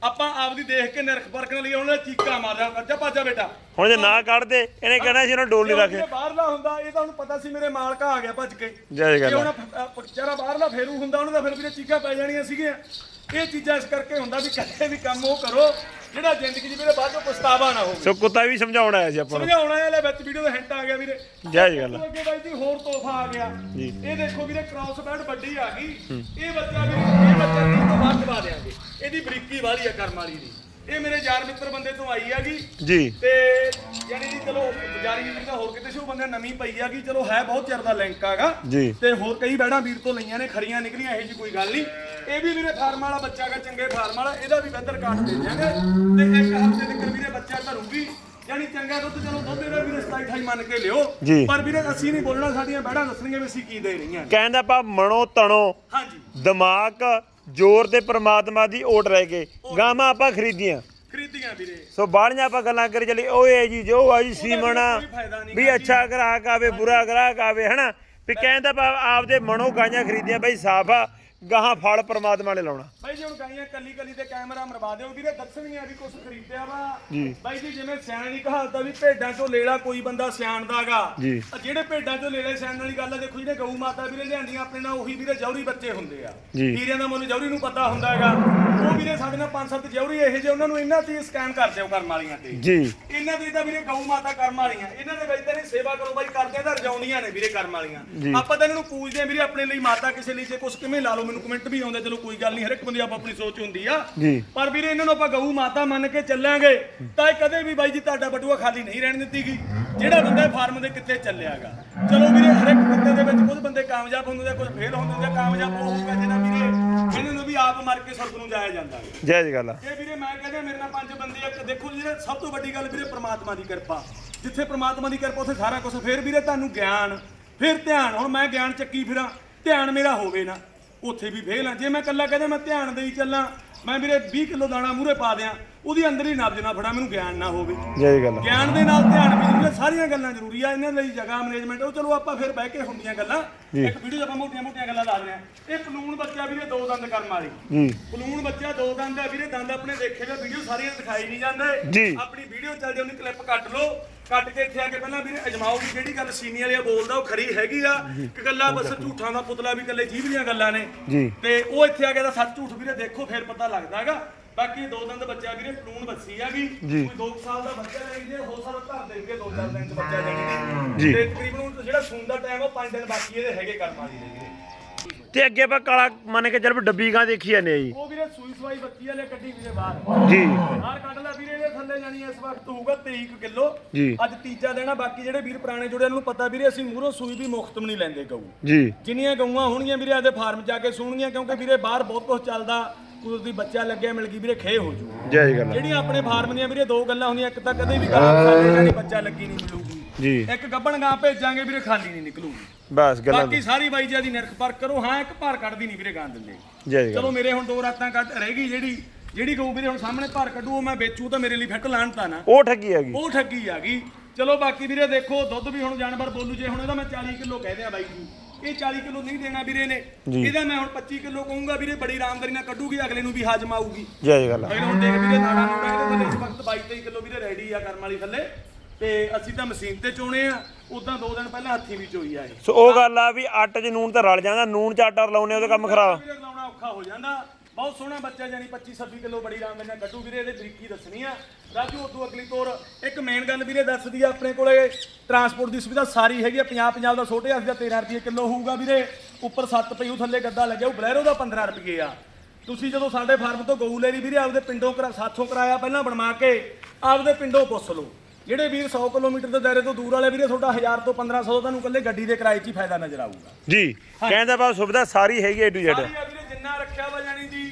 ਆਪਾਂ ਆਪਦੀ ਦੇਖ ਕੇ ਨਿਰਖ ਪਰਖ ਨਾਲ ਲਈ ਉਹਨਾਂ ਦਾ ਚੀਕਾ ਮਾਰਦਾ ਕੱਜਾ ਪਾਜਾ ਬੇਟਾ। ਹੁਣ ਜੇ ਨਾ ਕੱਢਦੇ ਇਹਨੇ ਕਹਿਣਾ ਸੀ ਉਹਨਾਂ ਡੋਲ ਨਹੀਂ ਰੱਖੇ ਜੇ ਬਾਹਰਲਾ ਹੁੰਦਾ ਇਹ ਤਾਂ ਉਹਨੂੰ ਪਤਾ ਸੀ ਮੇਰੇ ਮਾਲਕਾ ਆ ਗਿਆ ਭੱਜ ਕੇ। ਜੈ ਗੱਲ। ਉਹਨਾਂ ਵਿਚਾਰਾ ਬਾਹਰਲਾ ਫੇਰੂ ਹੁੰਦਾ ਉਹਨੂੰ ਤਾਂ ਫਿਰ ਵੀਰੇ ਚੀਕਾਂ ਪੈ ਜਾਣੀਆਂ ਸੀਗੀਆਂ। ਇਹ ਚੀਜ਼ਾਂ ਇਸ ਕਰਕੇ ਹੁੰਦਾ ਵੀ ਕਦੇ ਵੀ ਕੰਮ ਉਹ ਕਰੋ ਜਿਹੜਾ ਜ਼ਿੰਦਗੀ 'ਚ ਵੀਰੇ ਬਾਅਦ ਚੋਂ ਪਛਤਾਵਾ ਨਾ ਹੋਵੇ। ਸੋ ਕੁੱਤਾ ਵੀ ਸਮਝਾਉਣ ਆਇਆ ਸੀ ਆਪਾਂ ਨੂੰ। ਸਮਝਾਉਣਾ ਇਹਲੇ ਵਿੱਚ ਵੀਡੀਓ ਦਾ ਹਿੰਟ ਆ ਗਿਆ ਵੀਰੇ। ਜੈ ਜੀ ਗੱਲ। ਆ। ਅੱਗੇ ਬਾਈ ਜੀ ਹੋਰ ਤੋਹਫਾ ਆ ਗਿਆ। ਜੀ। ਇਹ ਦੇਖੋ ਵੀਰੇ ਕ੍ਰਾਸ ਬੈਡ ਵੱਡੀ ਆ ਗਈ। ਇਹ ਬੱਚਾ ਵੀਰੇ ਇਹ ਬੱਚਾ ਨਹੀਂ ਤੋਂ ਵੱਧ ਪਾ ਦੇਾਂਗੇ ਇਹਦੀ ਬਰੀਕੀ ਵਾਲੀ ਆ ਕਰਮ ਵਾਲੀ ਦੀ। ਇਹ ਮੇਰੇ ਯਾਰ ਮਿੱਤਰ ਬੰਦੇ ਤੋਂ ਆਈ ਹੈਗੀ। ਜੀ। ਤੇ ਯਾਨੀ ਜੀ ਚਲੋ ਜਾਰੀ ਨਹੀਂ ਤਾਂ ਹੋਰ ਕਿਤੇ ਸੀ ਬੰਦੇ ਨਵੀਂ ਪਈ ਹੈਗੀ। ਚਲੋ ਹੈ ਬਹੁਤ ਚਿਰ ਦਾ ਲਿੰਕ ਹੈਗਾ। ਜੀ। ਤੇ ਹੋਰ ਕਈ ਬੈੜਾਂ ਵੀਰ ਤੋਂ ਲਈਆਂ ਨੇ ਖਰੀਆਂ ਨਿਕਲੀਆਂ ਇਹੋ ਜੀ ਕੋਈ ਗੱਲ ਨਹੀਂ। ਇਹ ਵੀ ਵੀਰੇ ਫਾਰਮ ਵਾਲਾ ਬੱਚਾ ਹੈਗਾ ਚੰਗੇ ਫਾਰਮ ਵਾਲਾ ਇਹਦਾ ਵੀ ਵੈਦਰ ਕਾਰਡ ਦੇ ਦਿਆਂਗੇ। ਤੇ ਇੱਕ ਹਫ਼ਤੇ ਤੱਕ ਵੀਰੇ ਬੱਚਾ ਧਰੂਗੀ ਯਾਨੀ ਚੰਗਾ ਦੁੱਧ ਚਲੋ ਦੁੱਧ ਇਹਦਾ ਵੀਰੇ 27 28 ਮੰਨ ਕੇ ਲਿਓ। ਜੀ। ਪਰ ਵੀਰੇ ਅਸੀਂ ਨਹੀਂ ਬੋਲਣਾ ਸਾਡੀਆਂ ਬੈੜਾਂ ਦੱਸਣਗੀਆਂ ਵੀ ਅਸੀਂ ਕੀ ਦੇ ਰਹੀਆਂ ਨੇ। ਕਹਿੰਦਾ ਆਪਾਂ ਮਨੋ ਤਣੋ ਹਾਂਜੀ। ਦਿਮਾਗ ਜ਼ੋਰ ਤੇ ਪ੍ਰਮਾਤਮਾ ਦੀ ਓਟ ਰਹਿ ਗਏ। ਗਾਵਾਂ ਆਪਾਂ ਖਰੀਦੀਆਂ। ਖਰੀਦੀਆਂ ਵੀਰੇ। ਸੋ ਬਾਹਲੀਆਂ ਆਪਾਂ ਗੱਲਾਂ ਕਰੀ ਚਲੀ ਓਏ ਜੀ ਜੋ ਆ ਜੀ ਸੀਮਣਾ ਕੋਈ ਫਾਇਦਾ ਨਹੀਂ ਵੀ ਅੱਛਾ ਗ੍ਰਾਹਕ ਆਵੇ ਬੁਰਾ ਗ੍ਰਾਹਕ ਆਵੇ ਹਨਾ? ਵੀ ਕਹਿੰਦਾ ਪਾ ਆਪਦੇ ਮਨੋ ਗਾਈਆਂ ਖਰੀਦੀਆਂ ਬਈ ਸਾਫ਼ ਆ। ਗਾਹਾਂ ਫਲ ਪ੍ਰਮਾਤਮਾ ਨੇ ਲਾਉਣਾ। ਬਾਈ ਜੀ ਹੁਣ ਗਾਈਆਂ ਕੱਲੀ ਕੱਲੀ ਤੇ ਕੈਮਰਾ ਮਰਵਾ ਦਿਓ ਵੀਰੇ ਦੱਸਣੀਆਂ ਵੀ ਕੁਝ ਖਰੀਦਿਆ ਵਾ। ਜੀ। ਬਾਈ ਜੀ ਜਿਵੇਂ ਸਿਆਣੇ ਦੀ ਕਹਾਵਤ ਆ ਵੀ ਭੇਡਾਂ ਚੋਂ ਲੇਲਾ ਕੋਈ ਬੰਦਾ ਸਿਆਣਦਾਗਾ ਜੀ। ਜਿਹੜੇ ਭੇਡਾਂ ਚੋਂ ਲੇਲੇ ਸਿਆਣਨ ਵਾਲੀ ਗੱਲ ਆ ਦੇਖੋ ਜਿਹੜੇ ਗਊ ਮਾਤਾ ਵੀਰੇ ਲਿਆਂਦੀਆਂ ਆਪਣੇ ਨਾਲ ਉਹੀ ਵੀਰੇ ਜੌਹਰੀ ਬੱਚੇ ਹੁੰਦੇ ਆ। ਜੀ। ਹੀਰਿਆਂ ਦਾ ਮੁੱਲ ਜੌਹਰੀ ਨੂੰ ਪਤਾ ਹੁੰਦਾ ਹੈਗਾ। ਉਹ ਵੀਰੇ ਸਾਡੇ ਨਾਲ ਪੰਜ ਸੱਤ ਜੌਹਰੀ ਇਹੋ ਜਿਹੇ ਉਹਨਾਂ ਨੂੰ ਇਹਨਾਂ ਤੇ ਸਕੈਨ ਕਰ ਦਿਓ ਕਰਮ ਵਾਲੀਆਂ ਤੇ। ਜੀ। ਇਹਨਾਂ ਦੀ ਤਾਂ ਵੀਰੇ ਗਊ ਮਾਤਾ ਕਰਮ ਵਾਲੀਆਂ। ਇਹਨਾਂ ਦੇ ਵਿੱਚ ਤਾਂ ਨਹੀਂ ਸੇਵਾ ਕਰੋ ਬਾਈ ਕਰਦੇ ਤਾਂ ਰਜਾਉਂਦੀਆਂ ਨੇ ਵੀਰੇ ਕਰਮ ਵਾਲੀਆਂ। ਜੀ। ਆਪਾਂ ਤਾਂ ਇਹਨਾਂ ਨੂੰ ਪੂਜਦੇ ਆ ਵੀਰੇ ਆਪਣੇ ਲਈ ਮਾਤਾ ਕਿਸੇ ਲਈ ਜੇ ਕੁਝ ਕਿਵੇਂ ਲਾ ਲਓ ਮੈਨੂੰ ਕਮੈਂਟ ਵੀ ਆਉਂਦੇ ਚਲੋ ਕੋਈ ਗੱਲ ਨਹੀਂ ਹਰ ਇੱਕ ਬੰਦੇ ਆਪ ਆਪਣੀ ਸੋਚ ਹੁੰਦੀ ਆ। ਜੀ। ਪਰ ਵੀਰੇ ਇਹਨਾਂ ਨੂੰ ਆਪਾਂ ਗਊ ਮਾਤਾ ਮੰਨ ਕੇ ਚੱਲਾਂਗੇ ਤਾਂ ਇਹ ਕਦੇ ਵੀ ਬਾਈ ਜੀ ਤੁਹਾਡਾ ਬਟੂਆ ਖਾਲੀ ਨਹੀਂ ਰਹਿਣ ਦਿੱਤੀਗੀ। ਜਿਹੜਾ ਬੰਦਾ ਫਾਰਮ ਦੇ ਕਿੱਤੇ ਚੱਲਿਆਗਾ। ਚਲੋ ਵੀਰੇ ਹਰ ਇੱਕ ਕਿੱਤੇ ਦੇ ਵਿੱਚ ਕੁਝ ਬੰਦੇ ਕਾਮਯਾਬ ਹੁੰਦੇ ਨੇ ਕੁਝ ਫੇਲ ਹੁੰਦੇ ਨੇ ਕਾਮਯਾਬ ਉਹ ਹੋਊਗਾ ਜਿਹਨਾਂ ਵੀਰੇ ਇਹਨਾਂ ਨੂੰ ਵੀ ਆਪ ਮਰ ਕੇ ਸੁਰਗ ਨੂੰ ਜਾਇਆ ਜਾਂਦਾ ਹੈ। ਜੈ ਜੀ ਗੱਲ ਆ। ਇਹ ਵੀਰੇ ਮੈਂ ਕਹਿੰਦਾ ਮੇਰੇ ਨਾਲ ਪੰਜ ਬੰਦੇ ਆ ਦੇਖੋ ਜਿਹੜੇ ਸਭ ਤੋਂ ਵੱਡੀ ਗੱਲ ਵੀਰੇ ਪ੍ਰਮਾਤਮਾ ਦੀ ਕਿਰਪਾ। ਜਿੱਥੇ ਪ੍ਰਮਾਤਮਾ ਦੀ ਕਿਰਪਾ ਉੱਥੇ ਸਾਰਾ ਕੁਝ ਫਿਰ ਵੀਰੇ ਤੁਹਾਨੂੰ ਗਿਆਨ ਫਿਰ ਧਿਆਨ। ਹੁਣ ਮੈਂ ਗਿਆਨ ਚੱਕੀ ਫਿਰਾਂ ਧਿਆਨ ਮੇਰਾ ਹੋਵੇ ਨਾ। ਉੱਥੇ ਵੀ ਫੇਲ ਆ ਜੇ ਮੈਂ ਇਕੱਲਾ ਕਹਿੰਦਾ ਮੈਂ ਧਿਆਨ ਦੇਈ ਚੱਲਾਂ ਮੈਂ ਵੀਰੇ 20 ਕਿਲੋ ਦਾਣਾ ਮੂਰੇ ਪਾ ਦਿਆਂ ਉਹਦੀ ਅੰਦਰ ਹੀ ਨਬਜ ਨਾ ਫੜਾ ਮੈਨੂੰ ਗਿਆਨ ਨਾ ਹੋਵੇ। ਜੈ ਜੀ ਗੱਲ। ਗਿਆਨ ਦੇ ਨਾਲ ਧਿਆਨ ਵੀ ਜ਼ਰੂਰੀ ਹੈ ਸਾਰੀਆਂ ਗੱਲਾਂ ਜ਼ਰੂਰੀ ਆ ਇਹਨਾਂ ਲਈ ਜਗ੍ਹਾ ਮੈਨੇਜਮੈਂਟ ਉਹ ਚਲੋ ਆਪਾਂ ਫਿਰ ਬਹਿ ਕੇ ਹੁੰਦੀਆਂ ਗੱਲਾਂ। ਜੀ। ਇੱਕ ਵੀਡੀਓ ਆਪਾਂ ਮੋਟੀਆਂ-ਮੋਟੀਆਂ ਗੱਲਾਂ ਦੱਸ ਰਹੇ ਆ ਇਹ ਪਲੂਣ ਬੱਚਾ ਵੀਰੇ ਦੋ ਦੰਦ ਕਰਮ ਵਾਲੀ। ਜੀ। ਬੱਚਾ ਦੋ ਦੰਦ ਆ ਵੀਰੇ ਦੰਦ ਆਪਣੇ ਦੇਖੇਗਾ ਵੀਡੀਓ ਸਾਰੀਆਂ ਦਿਖਾਈ ਨਹੀਂ ਜਾਂਦੇ। ਜੀ। ਆਪਣੀ ਵੀਡੀਓ ਚੱਲਦੀ ਉਹਦੀ ਕਲਿੱਪ ਕੱਟ ਲਓ। ਕੱਟ ਕੇ ਇੱਥੇ ਆ ਕੇ ਪਹਿਲਾਂ ਵੀਰੇ ਅਜਮਾਓ ਵੀ ਜਿਹੜੀ ਗੱਲ ਸੀਨੀ ਵਾਲੀ ਆ ਬੋਲਦਾ ਉਹ ਖਰੀ ਹੈਗੀ ਆ। ਕਿ ਗੱਲਾਂ ਬਸ ਝੂਠਾਂ ਦਾ ਪੁਤਲਾ ਵੀ ਕੱਲੇ ਜੀਭ ਦੀਆਂ ਗੱਲਾਂ ਨੇ। ਜੀ। ਤੇ ਉਹ ਇੱਥੇ ਆ ਕੇ ਤਾਂ ਸੱਚ ਝੂਠ ਵੀਰੇ ਦੇਖੋ ਫਿਰ ਪਤਾ ਲੱਗਦਾ ਹੈਗਾ। ਬਾਕੀ ਦੋ ਦੰਦ ਬੱਚਾ ਵੀਰੇ ਪਲੂਣ ਬੱਸੀ ਹੈਗੀ ਜੀ। ਕੋਈ 2 ਸਾਲ ਦਾ ਬੱਚਾ ਲੈ ਜੇ ਹੋ ਸਕਦਾ ਧਰ ਦੇਣਗੇ 2-4 ਦਿਨ ਚ ਬੱਚਾ ਜਾਣੀ। ਦੀ ਤੇ ਤਕਰੀਬਨ ਜਿਹੜਾ ਸੂਣ ਦਾ ਟਾਈਮ ਉਹ 5 ਦਿਨ ਬਾਕੀ ਇਹਦੇ ਹੈਗੇ ਕਰਮਾਂ ਦੀ ਦੇ ਵੀਰੇ ਤੇ ਅੱਗੇ ਆਪਾਂ ਕਾਲਾ ਮੰਨ ਕੇ ਚੱਲ ਵੀ ਡੱਬੀ ਗਾਂ ਦੇਖੀ ਜਾਂਦੇ ਆ ਜੀ। ਉਹ ਵੀਰੇ ਸੂਈ ਸਵਾਈ ਬੱਚੀ ਵਾਲੇ ਕੱਢੀ ਵੀਰੇ ਬਾਹਰ। ਜੀ। ਬਾਹਰ ਕੱਢ ਲੈ ਵੀਰੇ ਇਹਦੇ ਥੱਲੇ ਜਾਣੀ ਇਸ ਵਕਤ ਹੋਊਗਾ 23 ਕਿਲੋ। ਜੀ। ਅੱਜ ਤੀਜਾ ਦਿਨ ਆ ਬਾਕੀ ਜਿਹੜੇ ਵੀਰ ਪੁਰਾਣੇ ਜੁੜੇ ਨੂੰ ਪਤਾ ਵੀਰੇ ਅਸੀਂ ਮੂਹਰੋਂ ਸੂਈ ਵੀ ਮੁਖਤਮ ਨਹੀਂ ਲੈਂਦੇ ਗਊ। ਜੀ। ਜਿੰਨੀਆਂ ਗਊਆਂ ਹੋਣਗੀਆਂ ਵੀਰੇ ਆਦੇ ਫਾਰਮ ਜਾ ਕੇ ਸੂਣਗੀਆਂ ਕਿਉਂਕਿ ਵੀਰੇ ਬਾਹਰ ਬਹੁਤ ਕੁਝ ਚੱਲਦਾ ਦੀ ਬੱਚਾ ਲੱਗਿਆ ਮਿਲ ਗਈ ਵੀਰੇ ਖੇ ਹੋ ਜੂ। ਜੈ ਜੀ ਗੱਲ ਜਿਹੜੀਆਂ ਆਪਣੇ ਫਾਰਮ ਦੀਆਂ ਵੀਰੇ ਦੋ ਗੱਲਾਂ ਹੁੰਦੀਆਂ ਇੱਕ ਤਾਂ ਕਦੇ ਵੀ ਗਾਂ ਖਾਲੀ ਜਾਣੀ ਬੱਚਾ ਲੱਗੀ ਨਹੀਂ ਮਿਲੂਗੀ। ਜੀ। ਇੱਕ ਗੱਬਣ ਗਾਂ ਭੇਜਾਂਗੇ ਵੀਰੇ ਖਾਲੀ ਨਹੀਂ ਨਿਕਲੂਗੀ। ਬਸ ਗੱਲਾਂ ਬਾਕੀ ਸਾਰੀ ਬਾਈ ਜੀ ਦੀ ਨਿਰਖ ਪਰ ਕਰੋ। ਹਾਂ ਇੱਕ ਭਾਰ ਕੱਢਦੀ ਨਹੀਂ ਵੀਰੇ ਗਾਂ ਦਿੰਦੇ ਜੈ ਜੀ ਚਲੋ ਮੇਰੇ ਹੁਣ ਦੋ ਰਾਤਾਂ ਕੱਢ ਰਹਿ ਗਈ ਜਿਹੜੀ ਜਿਹੜੀ ਗਊ ਵੀਰੇ ਹੁਣ ਸਾਹਮਣੇ ਭਾਰ ਕੱਢੂ ਉਹ ਮੈਂ ਵੇਚੂ ਤਾਂ ਮੇਰੇ ਲਈ ਫਿੱਟ ਲਾਣਤਾ ਨਾ। ਉਹ ਠੱਗੀ ਹੈਗੀ ਉਹ ਠੱਗੀ ਆ ਗਈ। ਚਲੋ ਬਾਕੀ ਵੀਰੇ ਦੇਖੋ ਦੁੱਧ ਵੀ ਹੁਣ ਜਾਨਵਰ ਬੋਲੂ ਜੇ ਹੁਣ ਇਹਦਾ ਮੈਂ 40 ਕਿਲੋ ਕਹਿ ਦਿਆਂ ਬਾਈ ਜੀ। ਇਹ 40 ਕਿਲੋ ਨਹੀਂ ਦੇਣਾ ਵੀਰੇ ਨੇ। ਇਹਦਾ ਮੈਂ ਹੁਣ 25 ਕਿਲੋ ਕਹੂੰਗਾ ਵੀਰੇ ਬੜੀ ਆਰਾਮਦਾਰੀ ਨਾਲ ਕੱਢੂਗੀ ਅਗਲੇ ਨੂੰ ਵੀ ਹਾਜ਼ਮ ਆਊਗੀ। ਜੈ ਜੀ ਗੱਲ ਅਗਲੇ ਹੁਣ ਦੇਖ ਵੀਰੇ ਨਾੜਾ ਨੂੜਾ ਇਹਦੇ ਥੱਲੇ ਇਸ ਵਕਤ 22 23 ਕਿਲੋ ਵੀਰੇ ਰੈਡੀ ਆ ਕਰਮ ਵਾਲੀ ਥੱਲੇ। ਤੇ ਅਸੀਂ ਤਾਂ ਮਸ਼ੀਨ ਤੇ ਚੋਣੇ ਆ। ਉਦਾਂ ਦੋ ਦਿਨ ਪਹਿਲਾਂ ਹੱਥੀਂ ਵੀ ਚੋਈ ਆ ਇਹ। ਸੋ ਉਹ ਗੱਲ ਆ ਵੀ ਆਟੇ 'ਚ ਨੂਨ ਤਾਂ ਰਲ ਜਾਂਦਾ ਨੂਨ 'ਚ ਆਟਾ ਰਲਾਉਨੇ ਉਹਦਾ ਕੰਮ ਖਰਾਬ। ਵੀਰੇ ਲਾਉਣਾ ਔਖਾ ਹੋ ਜਾਂਦਾ। ਬਹੁਤ ਸੋਹਣਾ ਬੱਚਾ ਜਾਨੀ 25 26 ਕਿਲੋ ਬੜੀ ਆਰਾਮ ਨਾਲ ਕੱਢੂ ਵੀਰੇ ਇਹਦੇ ਤਰੀਕੀ ਦੱਸਣੀ ਆ। ਰਾਜੂ ਉਦੋਂ ਅਗਲੀ ਤੋਰ ਇੱਕ ਮੇਨ ਗੱਲ ਵੀਰੇ ਦੱਸਦੀ ਆ ਆਪਣੇ ਕੋਲੇ ਟਰਾਂਸਪੋਰਟ ਦੀ ਸੁਵਿਧਾ ਸਾਰੀ ਹੈਗੀ ਆ 50 50 ਦਾ ਛੋਟੇ ਹੱਥ ਦਾ 13 ਰੁਪਏ ਕਿਲੋ ਹੋਊਗਾ ਵੀਰੇ। ਉੱਪਰ 7 ਪਈੂ ਥੱਲੇ ਗੱਦਾ ਲੱਗਿਆ ਉਹ ਬਲੈਰੋ ਦਾ 15 ਰੁਪਏ ਆ। ਤੁਸੀਂ ਜਦੋਂ ਸਾਡੇ ਫਾਰਮ ਤੋਂ ਗਊ ਲੈ ਲਈ ਵੀਰੇ ਆਪਦੇ ਪਿੰਡੋਂ ਕਰਾ ਸਾਥੋਂ ਕਰਾਇਆ ਪਹਿਲਾਂ ਬਣਵਾ ਕੇ ਆਪਦੇ ਪਿੰਡੋਂ ਪੁੱਛ ਲਓ। ਜਿਹੜੇ ਵੀਰ 100 ਕਿਲੋਮੀਟਰ ਦੇ ਦਾਇਰੇ ਤੋਂ ਦੂਰ ਵਾਲੇ ਵੀਰੇ ਤੁਹਾਡਾ 1000 ਤੋਂ 1500 ਤੁਹਾਨੂੰ ਇਕੱਲੇ ਗੱਡੀ ਦੇ ਕਿਰਾਏ 'ਚ ਹੀ ਫਾਇਦਾ ਨਜ਼ਰ ਆਊਗਾ। ਜੀ ਕਹਿੰਦਾ ਬਾ ਸੁਵਿਧਾ ਸਾਰੀ ਹੈਗੀ ਏ ਟੂ ਜ਼ੈਡ ਸਾਰੀ ਆ ਵੀਰੇ ਜਿੰਨਾ ਰੱਖਿਆ ਵਾ ਜਾਣੀ ਜੀ